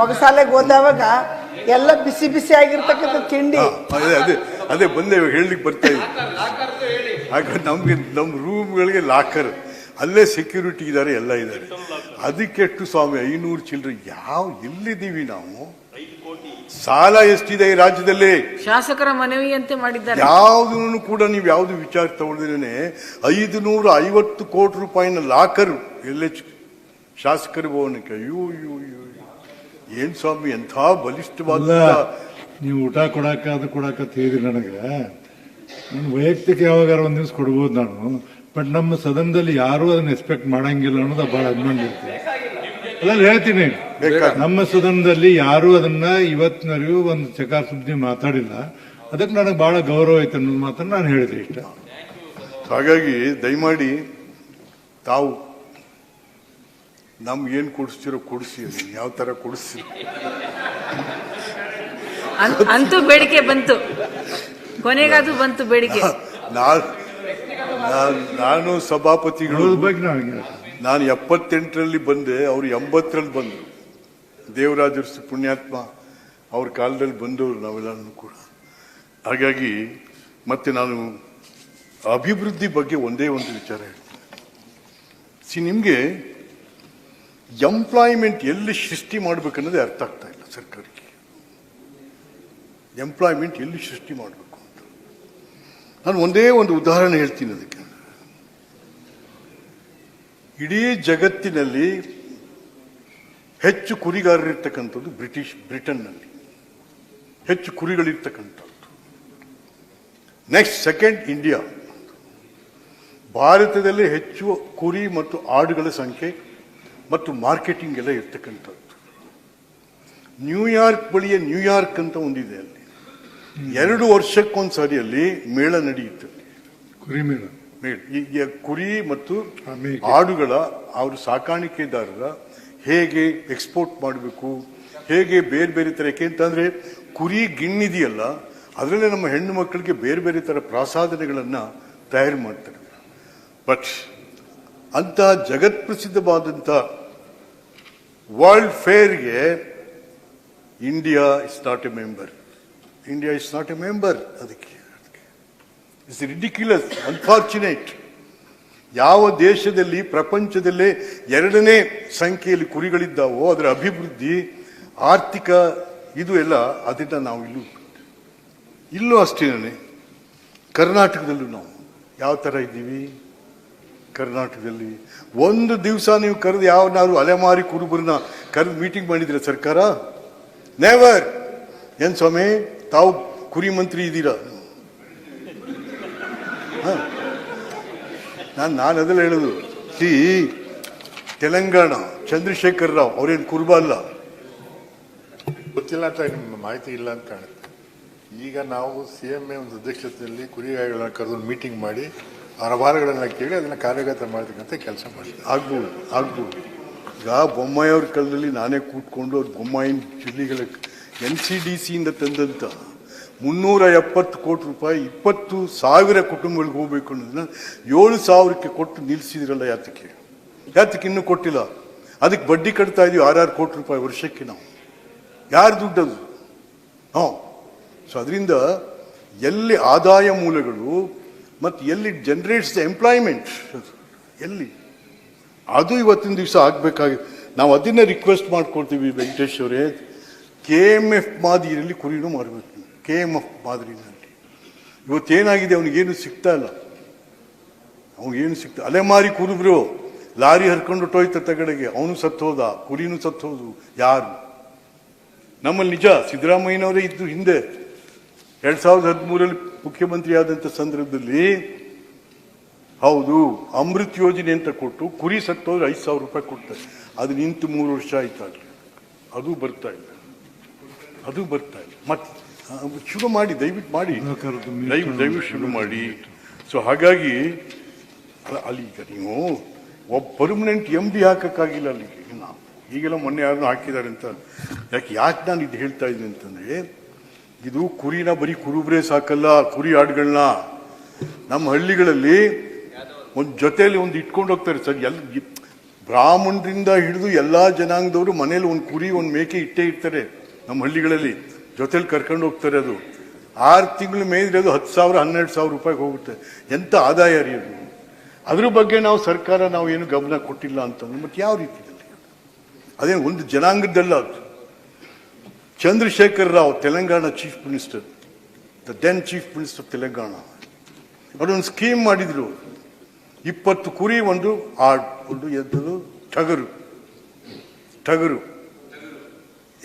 ಮಗಸಾಲೆಗೆ ಹೋದವಾಗ ಎಲ್ಲ ಬಿಸಿ ಬಿಸಿ ಆಗಿರ್ತಕ್ಕಂಥ ತಿಂಡಿ. ಅದೇ ಅದೇ ಅದೇ ಬಂದೆ ಹೇಳಲಿಕ್ಕೆ ಬರ್ತಾ ಇದ್ದೀವಿ ಆಗ ನಮಗೆ ನಮ್ಮ ರೂಮ್ಗಳಿಗೆ ಲಾಕರ್. ಅಲ್ಲೇ ಸೆಕ್ಯೂರಿಟಿ ಇದ್ದಾರೆ ಎಲ್ಲ ಇದ್ದಾರೆ ಅದಕ್ಕೆಷ್ಟು ಸ್ವಾಮಿ ಐನೂರು ಚಿಲ್ಲರೆ ಯಾವ ಎಲ್ಲಿದ್ದೀವಿ ನಾವು? ಸಾಲ ಎಷ್ಟಿದೆ ಈ ರಾಜ್ಯದಲ್ಲಿ? ಶಾಸಕರ ಮನವಿಯಂತೆ ಮಾಡಿದ್ದಾರೆ. ಯಾವುದನ್ನು ಕೂಡ ನೀವು ಯಾವುದು ವಿಚಾರ ತಗೊಂಡಿದ್ರೇನೆ ಐದು ನೂರ ಐವತ್ತು ಕೋಟಿ ರೂಪಾಯಿನ ಲಾಕರ್ ಎಲ್ಲ ಶಾಸಕರ ಭವನಕ್ಕೆ. ಅಯ್ಯೋ ಅಯ್ಯೋ ಅಯ್ಯೋ. ಏನ್ ಸ್ವಾಮಿ ಎಂಥ ಬಲಿಷ್ಠವಾದ ನೀವು ಊಟ ಕೊಡಕ ಅದು ಕೊಡಕ ತೀರಿ ನನಗೆ. ನನ್ನ ವೈಯಕ್ತಿಕ ಯಾವಾಗಾರ ಒಂದ್ ದಿವ್ಸ ಕೊಡ್ಬೋದು ನಾನು. ಬಟ್ ನಮ್ಮ ಸದನದಲ್ಲಿ ಯಾರು ಅದನ್ನ ಎಕ್ಸ್ಪೆಕ್ಟ್ ಮಾಡಂಗಿಲ್ಲ ಅನ್ನೋದು ಬಹಳ ಅಭಿಮಾನ ಇರ್ತದೆ ಅಲ್ಲ ಹೇಳ್ತೀನಿ. ನಮ್ಮ ಸದನದಲ್ಲಿ ಯಾರು ಅದನ್ನ ಇವತ್ತಿನವರೆಗೂ ಒಂದು ಚಕಾರ ಸುದ್ದಿ ಮಾತಾಡಿಲ್ಲ. ಅದಕ್ಕೆ ನನಗೆ ಬಹಳ ಗೌರವ ಐತೆ ಅನ್ನೋದು ಮಾತ್ರ ನಾನು ಹೇಳಿದೆ ಇಷ್ಟ. ಹಾಗಾಗಿ ದಯಮಾಡಿ ತಾವು ನಮ್ಗೆ ಏನ್ ಕೊಡಿಸ್ತಿರೋ ಕೊಡಿಸಿ ಅದನ್ನ ಯಾವ ತರ ಕೊಡಿಸಿ? ಅಂತೂ ಬೇಡಿಕೆ ಬಂತು. ಕೊನೆಗಾದ್ರೂ ಬಂತು ಬೇಡಿಕೆ. ನಾನು ನಾನ್- ನಾನು ಸಭಾಪತಿಗಳು. ನಾವು ನಾನು ಎಪ್ಪತ್ತೆಂಟರಲ್ಲಿ ಬಂದೆ ಅವರು ಎಂಬತ್ತರಲ್ಲಿ ಬಂದರು. ದೇವರಾಜರ್ಸಿ ಪುಣ್ಯಾತ್ಮ ಅವ್ರ ಕಾಲದಲ್ಲಿ ಬಂದವರು ನಾವೆಲ್ಲರೂ ಕೂಡ. ಹಾಗಾಗಿ ಮತ್ತೆ ನಾನು ಅಭಿವೃದ್ಧಿ ಬಗ್ಗೆ ಒಂದೇ ಒಂದು ವಿಚಾರ ಹೇಳ್ತೀನಿ. ಸಿ ನಿಮಗೆ ಎಂಪ್ಲಾಯ್ಮೆಂಟ್ ಎಲ್ಲಿ ಸೃಷ್ಟಿ ಮಾಡಬೇಕನ್ನೋದೇ ಅರ್ಥ ಆಗ್ತಾ ಇಲ್ಲ ಸರ್ಕಾರಕ್ಕೆ. ಎಂಪ್ಲಾಯ್ಮೆಂಟ್ ಎಲ್ಲಿ ಸೃಷ್ಟಿ ಮಾಡಬೇಕು ಅಂತ. ನಾನು ಒಂದೇ ಒಂದು ಉದಾಹರಣೆ ಹೇಳ್ತೀನಿ ಅದಕ್ಕೆ. ಇಡೀ ಜಗತ್ತಿನಲ್ಲಿ ಹೆಚ್ಚು ಕುರಿಗಾರರಿರ್ತಕ್ಕಂಥದ್ದು ಬ್ರಿಟಿಷ್, ಬ್ರಿಟನ್ನಲ್ಲಿ. ಹೆಚ್ಚು ಕುರಿಗಳಿರ್ತಕ್ಕಂಥದ್ದು ನೆಕ್ಸ್ಟ್ ಸೆಕೆಂಡ್ ಇಂಡಿಯಾ ಭಾರತದಲ್ಲಿ ಹೆಚ್ಚು ಕುರಿ ಮತ್ತು ಆಡುಗಳ ಸಂಖ್ಯೆ ಮತ್ತು ಮಾರ್ಕೆಟಿಂಗ್ ಎಲ್ಲ ಇರ್ತಕ್ಕಂಥದ್ದು. ನ್ಯೂಯಾರ್ಕ್ ಬಳಿಯ ನ್ಯೂಯಾರ್ಕ್ ಅಂತ ಒಂದಿದೆ ಅಲ್ಲಿ. ಎರಡು ವರ್ಷಕ್ಕೊಂದ್ಸರಿ ಅಲ್ಲಿ ಮೇಳ ನಡೆಯುತ್ತೆ ಕುರಿ ಮೇಳ. ಮೇಳ. ಈ ಈ ಕುರಿ ಮತ್ತು ಆಡುಗಳ ಅವರ ಸಾಕಾಣಿಕೆದಾರರ ಹೇಗೆ ಎಕ್ಸ್ಪೋರ್ಟ್ ಮಾಡಬೇಕು ಹೇಗೆ ಬೇರೆ ಬೇರೆ ಥರ ಯಾಕೆ ಅಂತಂದರೆ ಕುರಿ ಗಿಣ್ಣಿದೆಯಲ್ಲ ಅದರಲ್ಲೇ ನಮ್ಮ ಹೆಣ್ಣು ಮಕ್ಕಳಿಗೆ ಬೇರೆ ಬೇರೆ ಥರ ಪ್ರಸಾದನೆಗಳನ್ನು ತಯಾರು ಮಾಡ್ತಾರೆ. ಬಟ್ ಅಂತಹ ಜಗತ್ಪ್ರಸಿದ್ಧವಾದಂಥ world ಫೇರ್ಗೆ India is not a member India is not a member ಅದಕ್ಕೆ ಇಟ್ಸ್ ರಿಡಿಕ್ಯುಲಸ್ ಅನ್ಫಾರ್ಚುನೇಟ್ ಯಾವ ದೇಶದಲ್ಲಿ, ಪ್ರಪಂಚದಲ್ಲೇ ಎರಡನೇ ಸಂಖ್ಯೆಯಲ್ಲಿ ಕುರಿಗಳಿದ್ದಾವೋ, ಅದರ ಅಭಿವೃದ್ಧಿ, ಆರ್ಥಿಕ ಇದು ಎಲ್ಲ ಅದನ್ನ ನಾವು ಇಲ್ಲೂ ಇಲ್ಲೂ ಅಷ್ಟೇನೆ. ಕರ್ನಾಟಕದಲ್ಲೂ ನಾವು. ಯಾವ ಥರ ಇದ್ದೀವಿ? ಕರ್ನಾಟಕದಲ್ಲಿ. ಒಂದು ದಿವಸ ನೀವು ಕರೆದು ಯಾವನಾದ್ರು ಅಲೆಮಾರಿ ಕುರುಬರನ್ನ ಕರೆದು ಮೀಟಿಂಗ್ ಮಾಡಿದ್ರೆ ಸರ್ಕಾರ? ನೆವರ್ ಏನ್ ಸ್ವಾಮಿ, ತಾವು ಕುರಿ ಮಂತ್ರಿ ಇದ್ದೀರಾ? ನಾನು ನಾನು ಅದೆಲ್ಲ ಹೇಳೋದು. ಸಿ ತೆಲಂಗಾಣ, ಚಂದ್ರಶೇಖರ್ ರಾವ್ ಅವ್ರೇನು ಕುರುಬ ಅಲ್ಲ? ಗೊತ್ತಿಲ್ಲ ಅಂತ ನಿಮ್ಮ ಮಾಹಿತಿ ಇಲ್ಲ ಅಂತ ಕಾಣುತ್ತೆ. ಈಗ ನಾವು ಸಿ ಎಂ ಎ ಒಂದು ಅಧ್ಯಕ್ಷತೆಯಲ್ಲಿ ಕುರಿಗಾಯಿಗಳನ್ನ ಕರೆದು ಮೀಟಿಂಗ್ ಮಾಡಿ ಅವರ ಭಾರಗಳನ್ನ ಕೇಳಿ ಅದನ್ನ ಕಾರ್ಯಗತ ಮಾಡ್ತಕ್ಕಂಥ ಕೆಲಸ ಮಾಡಿದ್ದಾರೆ ಆಗ್ಬೋದು ಆಗ್ಬೋದು. ಈಗ ಬೊಮ್ಮಾಯಿಯವ್ರ ಕಾಲದಲ್ಲಿ ನಾನೇ ಕೂತ್ಕೊಂಡು ಅವ್ರ ಬೊಮ್ಮಾಯಿನ ಜಿಲ್ಲೆಗಳ ಎನ್ ಸಿ ಡಿ ಸಿಯಿಂದ ತಂದಂತ ಮುನ್ನೂರ ಎಪ್ಪತ್ತು ಕೋಟಿ ರೂಪಾಯಿ, ಇಪ್ಪತ್ತು ಸಾವಿರ ಕುಟುಂಬಗಳಿಗೆ ಹೋಗಬೇಕು ಅನ್ನೋದನ್ನ ಏಳು ಸಾವಿರಕ್ಕೆ ಕೊಟ್ಟು ನಿಲ್ಲಿಸಿದ್ರಲ್ಲ ಯಾತಕ್ಕೆ? ಯಾತಕ್ಕೆ ಇನ್ನೂ ಕೊಟ್ಟಿಲ್ಲ? ಅದಕ್ಕೆ ಬಡ್ಡಿ ಕಟ್ತಾ ಇದೀವಿ ಆರಾರು ಕೋಟಿ ರೂಪಾಯಿ ವರ್ಷಕ್ಕೆ ನಾವು. ಯಾರು ದುಡ್ಡದು ಹಾಂ ಸೊ, ಅದರಿಂದ ಎಲ್ಲಿ ಆದಾಯ ಮೂಲಗಳು ಮತ್ತು ಎಲ್ಲಿ ಜನರೇಟ್ಸ್ ದ ಎಂಪ್ಲಾಯ್ಮೆಂಟ್ ಎಲ್ಲಿ? ಅದು ಇವತ್ತಿನ ದಿವಸ ಆಗಬೇಕಾಗಿ ನಾವು ಅದನ್ನ ರಿಕ್ವೆಸ್ಟ್ ಮಾಡ್ಕೊಳ್ತೀವಿ ವೆಂಕಟೇಶ್ ಅವರೇ. ಕೆ ಎಂ ಎಫ್ ಮಾದರಿಯಲ್ಲಿ ಕುರಿನೂ ಮಾಡಬೇಕು ಕೆ ಎಂ ಎಫ್ ಮಾದರಿನಲ್ಲಿ. ಇವತ್ತೇನಾಗಿದೆ? ಅವನಿಗೇನು ಸಿಗ್ತಾ ಇಲ್ಲ. ಅವನಿಗೇನು ಸಿಗ್ತಾ ಅಲೆಮಾರಿ ಕುರುಬ್ರು. ಲಾರಿ ಹರ್ಕೊಂಡು ಟೋಯ್ತ ತಗಡೆಗೆ. ಅವನು ಸತ್ತೋದ ಕುರಿನೂ ಸತ್ತೋದು ಯಾರು? ನಮ್ಮಲ್ಲಿ ನಿಜ. ಸಿದ್ದರಾಮಯ್ಯನವರೇ ಇದ್ದು ಹಿಂದೆ. ಎರಡ್ ಸಾವಿರದ ಹದಿಮೂರಲ್ಲಿ ಮುಖ್ಯಮಂತ್ರಿ ಆದಂತ ಸಂದರ್ಭದಲ್ಲಿ ಹೌದು ಅಮೃತ್ ಯೋಜನೆ ಅಂತ ಕೊಟ್ಟು ಕುರಿ ಸತ್ತೋದ್ರೆ ಐದು ಸಾವಿರ ರೂಪಾಯಿ ಕೊಡ್ತಾರೆ. ಅದು ನಿಂತು ಮೂರು ವರ್ಷ ಆಯ್ತಾಗ್ಲಿ ಅದು ಬರ್ತಾ ಇಲ್ಲ. ಅದು ಬರ್ತಾ ಇಲ್ಲ. ಮತ್ತೆ ಶುರು ಮಾಡಿ ದಯವಿಟ್ಟು ಮಾಡಿ. ದಯವಿಟ್ಟು ಶುರು ಮಾಡಿ. ಸೊ ಹಾಗಾಗಿ ಅಲ್ಲ, ಈಗ ನೀವು ಒಬ್ಬ ಪರ್ಮನೆಂಟ್ ಎಂ ಬಿ ಹಾಕಕ್ಕಾಗಿಲ್ಲ ಅಲ್ಲಿಗೆ ನಾವು. ಈಗೆಲ್ಲ ಮೊನ್ನೆ ಯಾರನ್ನೂ ಹಾಕಿದ್ದಾರೆ ಅಂತ. ಯಾಕೆ ಯಾಕೆ ನಾನು ಇದು ಹೇಳ್ತಾ ಇದ್ದೀನಿ ಅಂತಂದ್ರೆ ಇದು ಕುರಿನ ಬರೀ ಕುರುಬ್ರೆ ಸಾಕಲ್ಲ, ಕುರಿ ಆಡುಗಳನ್ನ ನಮ್ಮ ಹಳ್ಳಿಗಳಲ್ಲಿ ಒಂದು ಜೊತೆಯಲ್ಲಿ ಒಂದು ಇಟ್ಕೊಂಡು ಹೋಗ್ತಾರೆ ಸರ್. ಎಲ್ಲ ಬ್ರಾಹ್ಮಣರಿಂದ ಹಿಡಿದು ಎಲ್ಲ ಜನಾಂಗದವರು ಮನೇಲಿ ಒಂದು ಕುರಿ, ಒಂದು ಮೇಕೆ ಇಟ್ಟೇ ಇರ್ತಾರೆ ನಮ್ಮ ಹಳ್ಳಿಗಳಲ್ಲಿ. ಜೊತೆಲಿ ಕರ್ಕೊಂಡು ಹೋಗ್ತಾರೆ ಅದು. ಆರು ತಿಂಗಳು ಮೇಯ್ದ್ರೆ ಅದು ಹತ್ತು ಸಾವಿರ, ಹನ್ನೆರಡು ಸಾವಿರ ರೂಪಾಯಿಗೆ ಹೋಗುತ್ತೆ. ಎಂಥ ಆದಾಯ ರೀ ಅದು? ಅದ್ರ ಬಗ್ಗೆ ನಾವು ಸರ್ಕಾರ ನಾವು ಏನು ಗಮನ ಕೊಟ್ಟಿಲ್ಲ ಅಂತಂದ್ರೆ ಮತ್ತೆ ಯಾವ ರೀತಿಯಲ್ಲಿ? ಅದೇ ಒಂದು ಜನಾಂಗದ್ದಲ್ಲ ಅದು. Chandrashekar Rao Telangana chief minister the then chief minister Telangana ಅವರೊಂದು ಸ್ಕೀಮ್ ಮಾಡಿದ್ರು. ಇಪ್ಪತ್ತು ಕುರಿ, ಒಂದು ಆಡ್, ಒಂದು ಎಂಥದ್ದು ಟಗರು. ಟಗರು.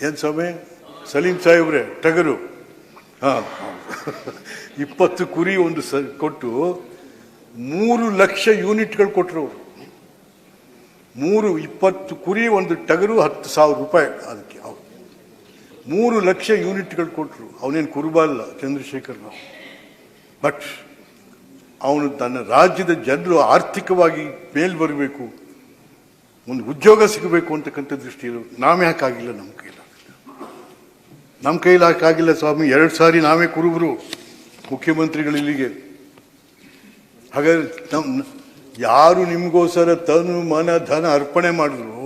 ಏನು ಸ್ವಾಮಿ? ಸಲೀಂ ಸಾಹೇಬ್ರೆ, ಟಗರು. ಹಾಂ. ಇಪ್ಪತ್ತು ಕುರಿ, ಒಂದು ಸ, ಕೊಟ್ಟು ಮೂರು ಲಕ್ಷ ಯೂನಿಟ್ಗಳು ಕೊಟ್ಟರು ಅವರು. ಮೂರು, ಇಪ್ಪತ್ತು ಕುರಿ, ಒಂದು ಟಗರು, ಹತ್ತು ಸಾವಿರ ರೂಪಾಯಿ ಅದಕ್ಕೆ ಅವ್ರು. ಮೂರು ಲಕ್ಷ ಯೂನಿಟ್ಗಳು ಕೊಟ್ಟರು ಅವನೇನು ಕುರುಬ ಅಲ್ಲ, ಚಂದ್ರಶೇಖರ್ ರಾವ್. ಬಟ್ ಅವನು ತನ್ನ ರಾಜ್ಯದ ಜನರು ಆರ್ಥಿಕವಾಗಿ ಮೇಲ್ ಬರಬೇಕು, ಒಂದು ಉದ್ಯೋಗ ಸಿಗಬೇಕು ಅಂತಕ್ಕಂಥ ದೃಷ್ಟಿಯಲ್ಲಿ ನಾವೇ ಹಾಕಾಗಿಲ್ಲ, ನಮ್ಮ ಕೈಲಾಗಿಲ್ಲ ನಮ್ಮ ಕೈಲಿ ಹಾಕಾಗಿಲ್ಲ ಸ್ವಾಮಿ, ಎರಡು ಸಾರಿ ನಾವೇ ಕುರುಬರು ಮುಖ್ಯಮಂತ್ರಿಗಳು ಇಲ್ಲಿಗೆ. ಹಾಗಾದ್ರೆ ನಮ್ಮ ಯಾರು ನಿಮಗೋಸ್ಕರ ತನು ಮನ ಧನ ಅರ್ಪಣೆ ಮಾಡಿದ್ರು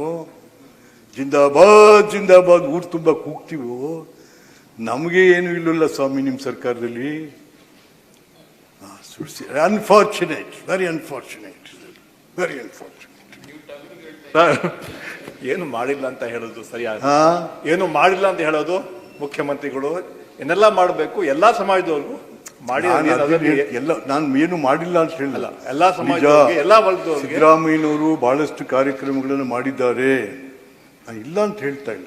ಜಿಂದಾಬಾದ್ ಜಿಂದಾಬಾದ್ ಊರು ತುಂಬ ಕೂಗ್ತೀವೋ? ನಮಗೆ ಏನು ಇಲ್ಲಲ್ಲ ಸ್ವಾಮಿ ನಿಮ್ಮ ಸರ್ಕಾರದಲ್ಲಿ. Unfortunate very unfortunate very unfortunate ಏನು ಮಾಡಿಲ್ಲ ಅಂತ ಹೇಳೋದು ಸರಿಯಾದ ಏನು ಮಾಡಿಲ್ಲ ಅಂತ ಹೇಳೋದು ಮುಖ್ಯಮಂತ್ರಿಗಳು? ಏನೆಲ್ಲ ಮಾಡಬೇಕು? ಎಲ್ಲ ಸಮಾಜದವ್ರಿಗೂ ಮಾಡಿ ನಾನು ಎಲ್ಲ ನಾನು ಏನು ಮಾಡಿಲ್ಲ ಅಂತ ಹೇಳಲ್ಲ. ಎಲ್ಲ ಸಮಾಜ. ಎಲ್ಲಾ ವರ್ಗದವ್ರಿಗೆ. ಸಿದ್ದರಾಮಯ್ಯನವರು ಬಹಳಷ್ಟು ಕಾರ್ಯಕ್ರಮಗಳನ್ನು ಮಾಡಿದ್ದಾರೆ. ನಾನು ಇಲ್ಲ ಅಂತ ಹೇಳ್ತಾ ಇಲ್ಲ.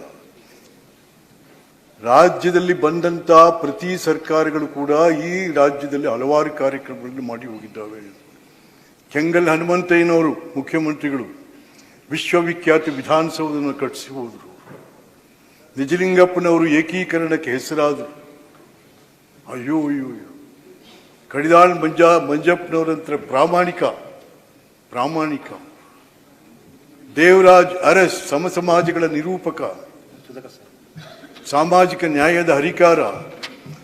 ರಾಜ್ಯದಲ್ಲಿ ಬಂದಂತ ಪ್ರತಿ ಸರ್ಕಾರಗಳು ಕೂಡ ಈ ರಾಜ್ಯದಲ್ಲಿ ಹಲವಾರು ಕಾರ್ಯಕ್ರಮಗಳನ್ನು ಮಾಡಿ ಹೋಗಿದ್ದಾವೆ. ಕೆಂಗಲ್ ಹನುಮಂತಯ್ಯನವರು, ಮುಖ್ಯಮಂತ್ರಿಗಳು, ವಿಶ್ವವಿಖ್ಯಾತ ವಿಧಾನಸೌಧವನ್ನು ಕಟ್ಟಿಸಿ ಹೋದರು. ನಿಜಲಿಂಗಪ್ಪನವರು ಏಕೀಕರಣಕ್ಕೆ ಹೆಸರಾದರು. ಅಯ್ಯೋ ಅಯ್ಯೋ ಅಯ್ಯೋ. ಕಡಿದಾಳ್ ಮಂಜಾ, ಮಂಜಪ್ಪನವರಂತರ ಪ್ರಾಮಾಣಿಕ ಪ್ರಾಮಾಣಿಕ. ದೇವರಾಜ್ ಅರಸ್ ಸಮ ಸಮಾಜಗಳ ನಿರೂಪಕ. ಸಾಮಾಜಿಕ ನ್ಯಾಯದ ಹರಿಕಾರ.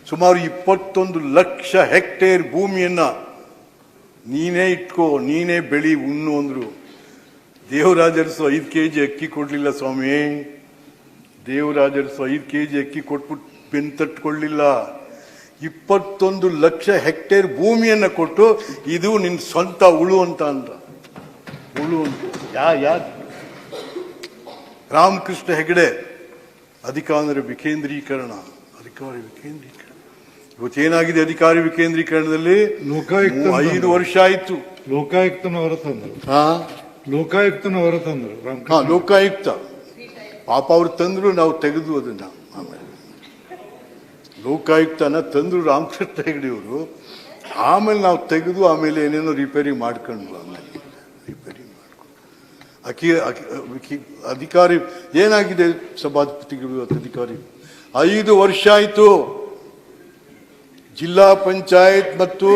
ಸುಮಾರು ಇಪ್ಪತ್ತೊಂದು ಲಕ್ಷ ಹೆಕ್ಟೇರ್ ಭೂಮಿಯನ್ನ ನೀನೇ ಇಟ್ಕೋ, ನೀನೇ ಬೆಳಿ, ಉಣ್ಣು ಅಂದ್ರು. ದೇವರಾಜರಸು ಐದು ಕೆ ಜಿ ಅಕ್ಕಿ ಕೊಡ್ಲಿಲ್ಲ ಸ್ವಾಮಿ. ದೇವರಾಜರಸು ಐದು ಕೆ ಜಿ ಅಕ್ಕಿ ಕೊಟ್ಬಿಟ್ಟು ಬೆನ್ ತಟ್ಕೊಳ್ಳಿಲ್ಲ ಇಪ್ಪತ್ತೊಂದು ಲಕ್ಷ ಹೆಕ್ಟೇರ್ ಭೂಮಿಯನ್ನ ಕೊಟ್ಟು ಇದು ನಿನ್ನ ಸ್ವಂತ ಉಳು ಅಂತ ಅಂದ. ಉಳು ಅಂತ. ಯಾ ಯಾ ರಾಮಕೃಷ್ಣ ಹೆಗಡೆ ಅಧಿಕಾರ ವಿಕೇಂದ್ರೀಕರಣ ಅಧಿಕಾರಿ ವಿಕೇಂದ್ರೀಕರಣ. ಇವತ್ತೇನಾಗಿದೆ ಅಧಿಕಾರಿ ವಿಕೇಂದ್ರೀಕರಣದಲ್ಲಿ? ಲೋಕಾಯುಕ್ತ ಐದು ವರ್ಷ ಆಯ್ತು. ಲೋಕಾಯುಕ್ತನ ಹೊರ ತಂದ್ರು. ಹಾ? ಲೋಕಾಯುಕ್ತನ ಹೊರ ತಂದ್ರು ಹಾ ಲೋಕಾಯುಕ್ತ. ಪಾಪ ಅವ್ರು ತಂದ್ರು ನಾವು ತೆಗೆದು ಅದನ್ನ ಆಮೇಲೆ. ಲೋಕಾಯುಕ್ತನ ತಂದ್ರು ರಾಮಕೃಷ್ಣ ಹೆಗಡೆಯವರು. ಆಮೇಲೆ ನಾವು ತೆಗೆದು ಆಮೇಲೆ ಏನೇನೋ ರಿಪೇರಿ ಮಾಡ್ಕೊಂಡ್ರು ಆಮೇಲೆ. ಅಕಿ ಅಕಿ- ಅಧಿಕಾರಿ ಏನಾಗಿದೆ ಸಭಾಪತಿಗಳು ಇವತ್ತು ಅಧಿಕಾರಿ? ಐದು ವರ್ಷ ಆಯಿತು ಜಿಲ್ಲಾ ಪಂಚಾಯತ್ ಮತ್ತು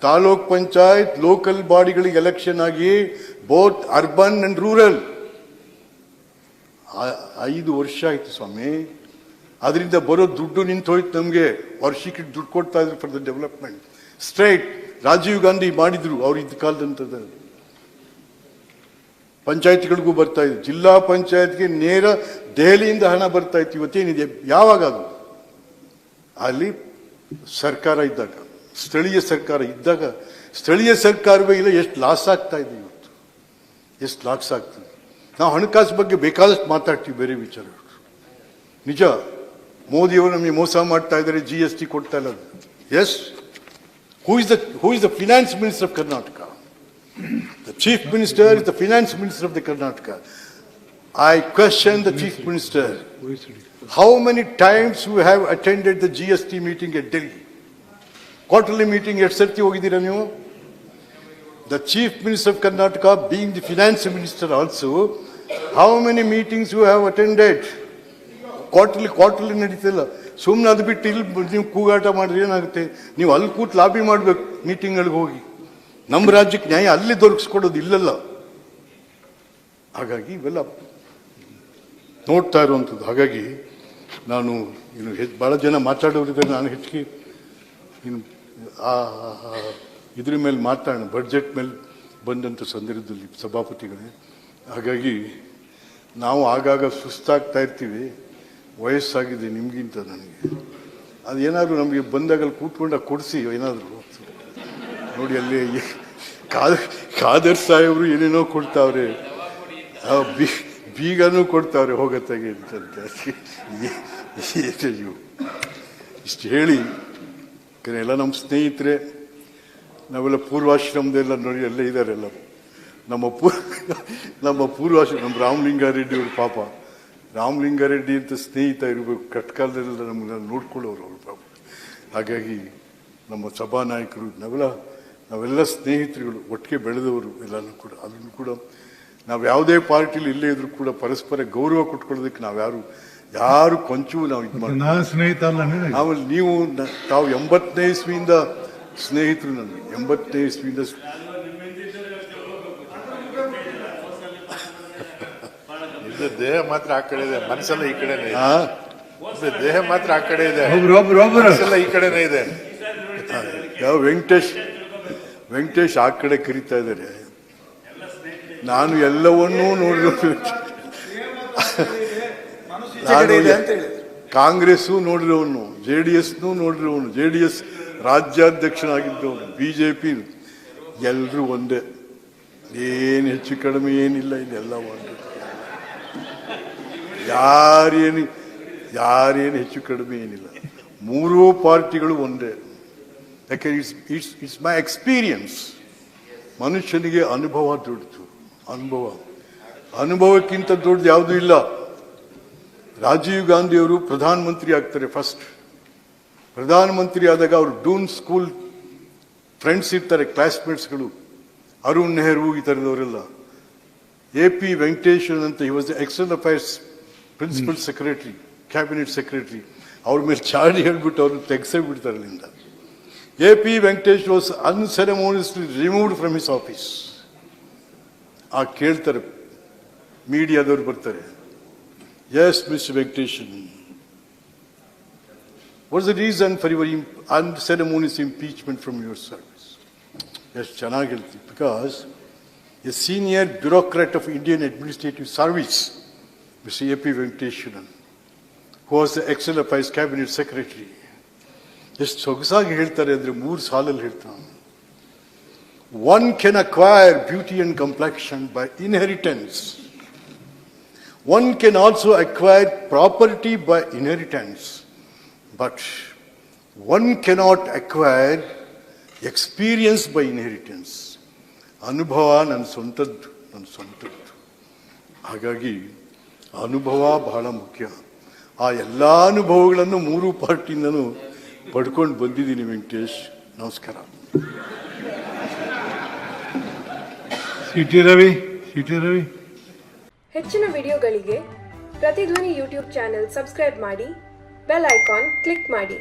ತಾಲೂಕ್ ಪಂಚಾಯತ್ ಲೋಕಲ್ ಬಾಡಿಗಳಿಗೆ ಎಲೆಕ್ಷನ್ ಆಗಿ ಬೋತ್ ಅರ್ಬನ್ ಅಂಡ್ ರೂರಲ್ ಐದು ವರ್ಷ ಆಯಿತು ಸ್ವಾಮಿ. ಅದರಿಂದ ಬರೋ ದುಡ್ಡು ನಿಂತು ಹೋಯ್ತು ನಮಗೆ. ವರ್ಷಕ್ಕೆ ದುಡ್ಡು ಕೊಡ್ತಾ ಇದ್ರು for the development straight Rajiv Gandhi ಮಾಡಿದ್ರು ಅವ್ರ ಇದ್ದ ಕಾಲದಂತದ ಪಂಚಾಯತ್ಗಳಿಗೂ ಬರ್ತಾ ಇದೆ. ಜಿಲ್ಲಾ ಪಂಚಾಯತ್ಗೆ ನೇರ ದೆಹಲಿಯಿಂದ ಹಣ ಬರ್ತಾ ಇತ್ತು. ಇವತ್ತೇನಿದೆ? ಯಾವಾಗ ಅದು? ಅಲ್ಲಿ ಸರ್ಕಾರ ಇದ್ದಾಗ, ಸ್ಥಳೀಯ ಸರ್ಕಾರ ಇದ್ದಾಗ, ಸ್ಥಳೀಯ ಸರ್ಕಾರವೇ ಇಲ್ಲ, ಎಷ್ಟು ಲಾಸ್ ಆಗ್ತಾ ಇದೆ ಇವತ್ತು. ಎಷ್ಟು ಲಾಸ್ ಆಗ್ತದೆ. ನಾವು ಹಣಕಾಸು ಬಗ್ಗೆ ಬೇಕಾದಷ್ಟು ಮಾತಾಡ್ತೀವಿ, ಬೇರೆ ವಿಚಾರಗಳು. ನಿಜ ಮೋದಿಯವರು ನಮಗೆ ಮೋಸ ಮಾಡ್ತಾ ಇದ್ದಾರೆ ಜಿ ಎಸ್ ಟಿ ಕೊಡ್ತಾ ಇಲ್ಲ yes who is the who is the finance minister of Karnataka the chief minister is the finance minister of the Karnataka I question the chief minister How many times you have attended the GST meeting at Delhi? Quarterly meeting ಸರ್ತಿ ಹೋಗಿದ್ದೀರಾ ನೀವು? The chief minister of Karnataka being the finance minister also how many meetings you have attended quarterly quarterly ನಡೀತಿಲ್ಲ. ಸುಮ್ಮನೆ ಅದು ಬಿಟ್ಟು ಇಲ್ಲಿ ನೀವು ಕೂಗಾಟ ಮಾಡಿದ್ರೆ ಏನಾಗುತ್ತೆ? ನೀವು ಅಲ್ಲಿ ಕೂತು ಲಾಬಿ ಮಾಡಬೇಕು ಮೀಟಿಂಗ್ಗಳಿಗೆ ಹೋಗಿ. ನಮ್ಮ ರಾಜ್ಯಕ್ಕೆ ನ್ಯಾಯ ಅಲ್ಲಿ ದೊರಕಿಸ್ಕೊಡೋದು ಇಲ್ಲಲ್ಲ. ಹಾಗಾಗಿ ಇವೆಲ್ಲ ನೋಡ್ತಾ ಇರುವಂಥದ್ದು. ಹಾಗಾಗಿ ನಾನು ಇನ್ನು ಹೆಚ್ಚು ಭಾಳ ಜನ ಮಾತಾಡೋರಿದ್ದಾರೆ. ನಾನು ಹೆಚ್ಚಿಗೆ ಇನ್ನು ಆ ಇದ್ರ ಮೇಲೆ ಮಾತಾಡೋಣ. ಬಡ್ಜೆಟ್ ಮೇಲೆ ಬಂದಂಥ ಸಂದರ್ಭದಲ್ಲಿ ಸಭಾಪತಿಗಳೇ. ಹಾಗಾಗಿ ನಾವು ಆಗಾಗ ಸುಸ್ತಾಗ್ತಾ ಇರ್ತೀವಿ. ವಯಸ್ಸಾಗಿದೆ ನಿಮಗಿಂತ ನನಗೆ. ಅದೇನಾದ್ರು ನಮಗೆ ಬಂದಾಗಲ್ಲಿ ಕೂತ್ಕೊಂಡಾಗ ಕೊಡಿಸಿ ಏನಾದರೂ. ನೋಡಿ ಅಲ್ಲಿ ಕಾದರ್ ಖಾದರ್ ಸಾಹೇಬ್ರು ಏನೇನೋ ಕೊಡ್ತಾವ್ರೆ. ಬಿ, ಬೀಗನೂ ಕೊಡ್ತಾವ್ರೆ ಹೋಗತ್ತಾಗೆ ಅಂತಂತ. ಇಷ್ಟು ಹೇಳಿ ಎಲ್ಲ ನಮ್ಮ ಸ್ನೇಹಿತರೆ, ನಾವೆಲ್ಲ ಪೂರ್ವಾಶ್ರಮದೆಲ್ಲ ನೋಡಿ ಎಲ್ಲ ಇದ್ದಾರೆ ಎಲ್ಲ ನಮ್ಮ ಪೂರ್ ನಮ್ಮ ಪೂರ್ವಾಶ್ರಮ ನಮ್ಮ ರಾಮಲಿಂಗಾರೆಡ್ಡಿ ಅವ್ರ ಪಾಪ. ರಾಮಲಿಂಗಾರೆಡ್ಡಿ ಅಂತ ಸ್ನೇಹಿತ ಇರಬೇಕು, ಕಟ್ಕಾಲದಲ್ಲೆಲ್ಲ ನಮ್ಮನ್ನ ನೋಡ್ಕೊಳ್ಳೋರು ಅವರು ಪಾಪ. ಹಾಗಾಗಿ ನಮ್ಮ ಸಭಾ ನಾಯಕರು ನಾವೆಲ್ಲ ನಾವೆಲ್ಲ ಸ್ನೇಹಿತರುಗಳು ಒಟ್ಟಿಗೆ ಬೆಳೆದವರು ಎಲ್ಲರೂ ಕೂಡ. ಅದನ್ನು ಕೂಡ ನಾವು ಯಾವುದೇ ಪಾರ್ಟಿಲಿ ಇಲ್ಲೇ ಇದ್ರೂ ಕೂಡ ಪರಸ್ಪರ ಗೌರವ ಕೊಟ್ಕೊಳ್ಳೋದಕ್ಕೆ ನಾವು ಯಾರು ಯಾರು ಕೊಂಚೂ ನಾವು ಇದು ಮಾಡಿ ನಾನು ಸ್ನೇಹಿತ ಅಲ್ಲ ಆಮೇಲೆ ನೀವು ತಾವು ಎಂಬತ್ತನೇ ಇಸ್ವಿಯಿಂದ ಸ್ನೇಹಿತರು ನನಗೆ ಎಂಬತ್ತನೇ ಇಸ್ವಿಯಿಂದ ದೇಹ ಮಾತ್ರ ಆ ಕಡೆ ಇದೆ ಮನಸ್ಸೆಲ್ಲ ಈ ಕಡೆನೇ ಇದೆ? ದೇಹ ಮಾತ್ರ ಆ ಕಡೆ ಇದೆ. ಒಬ್ರು ಒಬ್ರು ಒಬ್ರು. ಮನಸ್ಸೆಲ್ಲ ಈ ಕಡೆನೇ ಇದೆ. ಯಾವ ವೆಂಕಟೇಶ್ ವೆಂಕಟೇಶ್ ಆ ಕಡೆ ಕರೀತಾ ಇದ್ದಾರೆ. ನಾನು ಎಲ್ಲವನ್ನೂ ನೋಡಿದ್ರು ನಾನು ಕಾಂಗ್ರೆಸ್ಸು ನೋಡಿರೋನು ಜೆ ಡಿ ಎಸ್ನು ನೋಡಿರೋನು ಜೆ ಡಿ ಎಸ್ ರಾಜ್ಯಾಧ್ಯಕ್ಷನಾಗಿದ್ದವನು ಬಿ ಜೆ ಪಿ ಎಲ್ಲರೂ ಒಂದೇ. ಏನು ಹೆಚ್ಚು ಕಡಿಮೆ ಏನಿಲ್ಲ ಇದೆಲ್ಲ ಒಂದು. ಯಾರೇನು ಯಾರೇನು ಹೆಚ್ಚು ಕಡಿಮೆ ಏನಿಲ್ಲ. ಮೂರೂ ಪಾರ್ಟಿಗಳು ಒಂದೇ. ಯಾಕೆ it's it's it's my experience. ಮನುಷ್ಯನಿಗೆ ಅನುಭವ ದೊಡ್ಡದು, ಅನುಭವ. ಅನುಭವಕ್ಕಿಂತ ದೊಡ್ಡದು ಯಾವುದೂ ಇಲ್ಲ. ರಾಜೀವ್ ಗಾಂಧಿಯವರು ಪ್ರಧಾನಮಂತ್ರಿ ಆಗ್ತಾರೆ ಫಸ್ಟ್ ಪ್ರಧಾನಮಂತ್ರಿ ಆದಾಗ ಅವರು ಡೂನ್ ಸ್ಕೂಲ್ ಫ್ರೆಂಡ್ಸ್ ಇರ್ತಾರೆ ಕ್ಲಾಸ್ಮೇಟ್ಸ್ಗಳು ಅರುಣ್ ನೆಹರು ಈ ಥರದವರೆಲ್ಲ ಎ ಪಿ ವೆಂಕಟೇಶ್ವರ್ ಅಂತ ಈ was external affairs principal secretary cabinet secretary ಅವ್ರ ಮೇಲೆ ಚಾಡಿ ಹೇಳ್ಬಿಟ್ಟು ಅವ್ರನ್ನ ತೆಗೆಸೇ ಬಿಡ್ತಾರೆ ಅಲ್ಲಿಂದ. A P Venkatesh was unceremoniously removed from his office ಆ ಕೇಳ್ತಾರೆ ಮೀಡಿಯಾದವ್ರು ಬರ್ತಾರೆ yes mister Venkatesan what's the reason for your unceremonious impeachment from your service ಎಷ್ಟು ಚೆನ್ನಾಗಿ ಹೇಳ್ತೀವಿ because a senior bureaucrat of Indian administrative service mister A P Venkateshwaran who was the external affairs cabinet secretary ಎಷ್ಟು ಸೊಗಸಾಗಿ ಹೇಳ್ತಾರೆ ಅಂದರೆ ಮೂರು ಸಾಲಲ್ಲಿ ಹೇಳ್ತಾನೆ. One can acquire beauty and complexion by inheritance one can also acquire property by inheritance but one cannot acquire experience by inheritance ಅನುಭವ ನನ್ನ ಸ್ವಂತದ್ದು ನನ್ನ ಸ್ವಂತದ್ದು. ಹಾಗಾಗಿ ಅನುಭವ ಬಹಳ ಮುಖ್ಯ. ಆ ಎಲ್ಲ ಅನುಭವಗಳನ್ನು ಮೂರು ಪಾರ್ಟಿಯಿಂದನೂ ಪಡ್ಕೊಂಡು ಬಂದಿದ್ದೀನಿ ವೆಂಕಟೇಶ್ ನಮಸ್ಕಾರ. ರವಿ ರವಿ. ಹೆಚ್ಚಿನ ವಿಡಿಯೋಗಳಿಗೆ ಪ್ರತಿಧ್ವನಿ ಯೂಟ್ಯೂಬ್ ಚಾನೆಲ್ ಸಬ್ಸ್ಕ್ರೈಬ್ ಮಾಡಿ ಬೆಲ್ ಐಕಾನ್ ಕ್ಲಿಕ್ ಮಾಡಿ.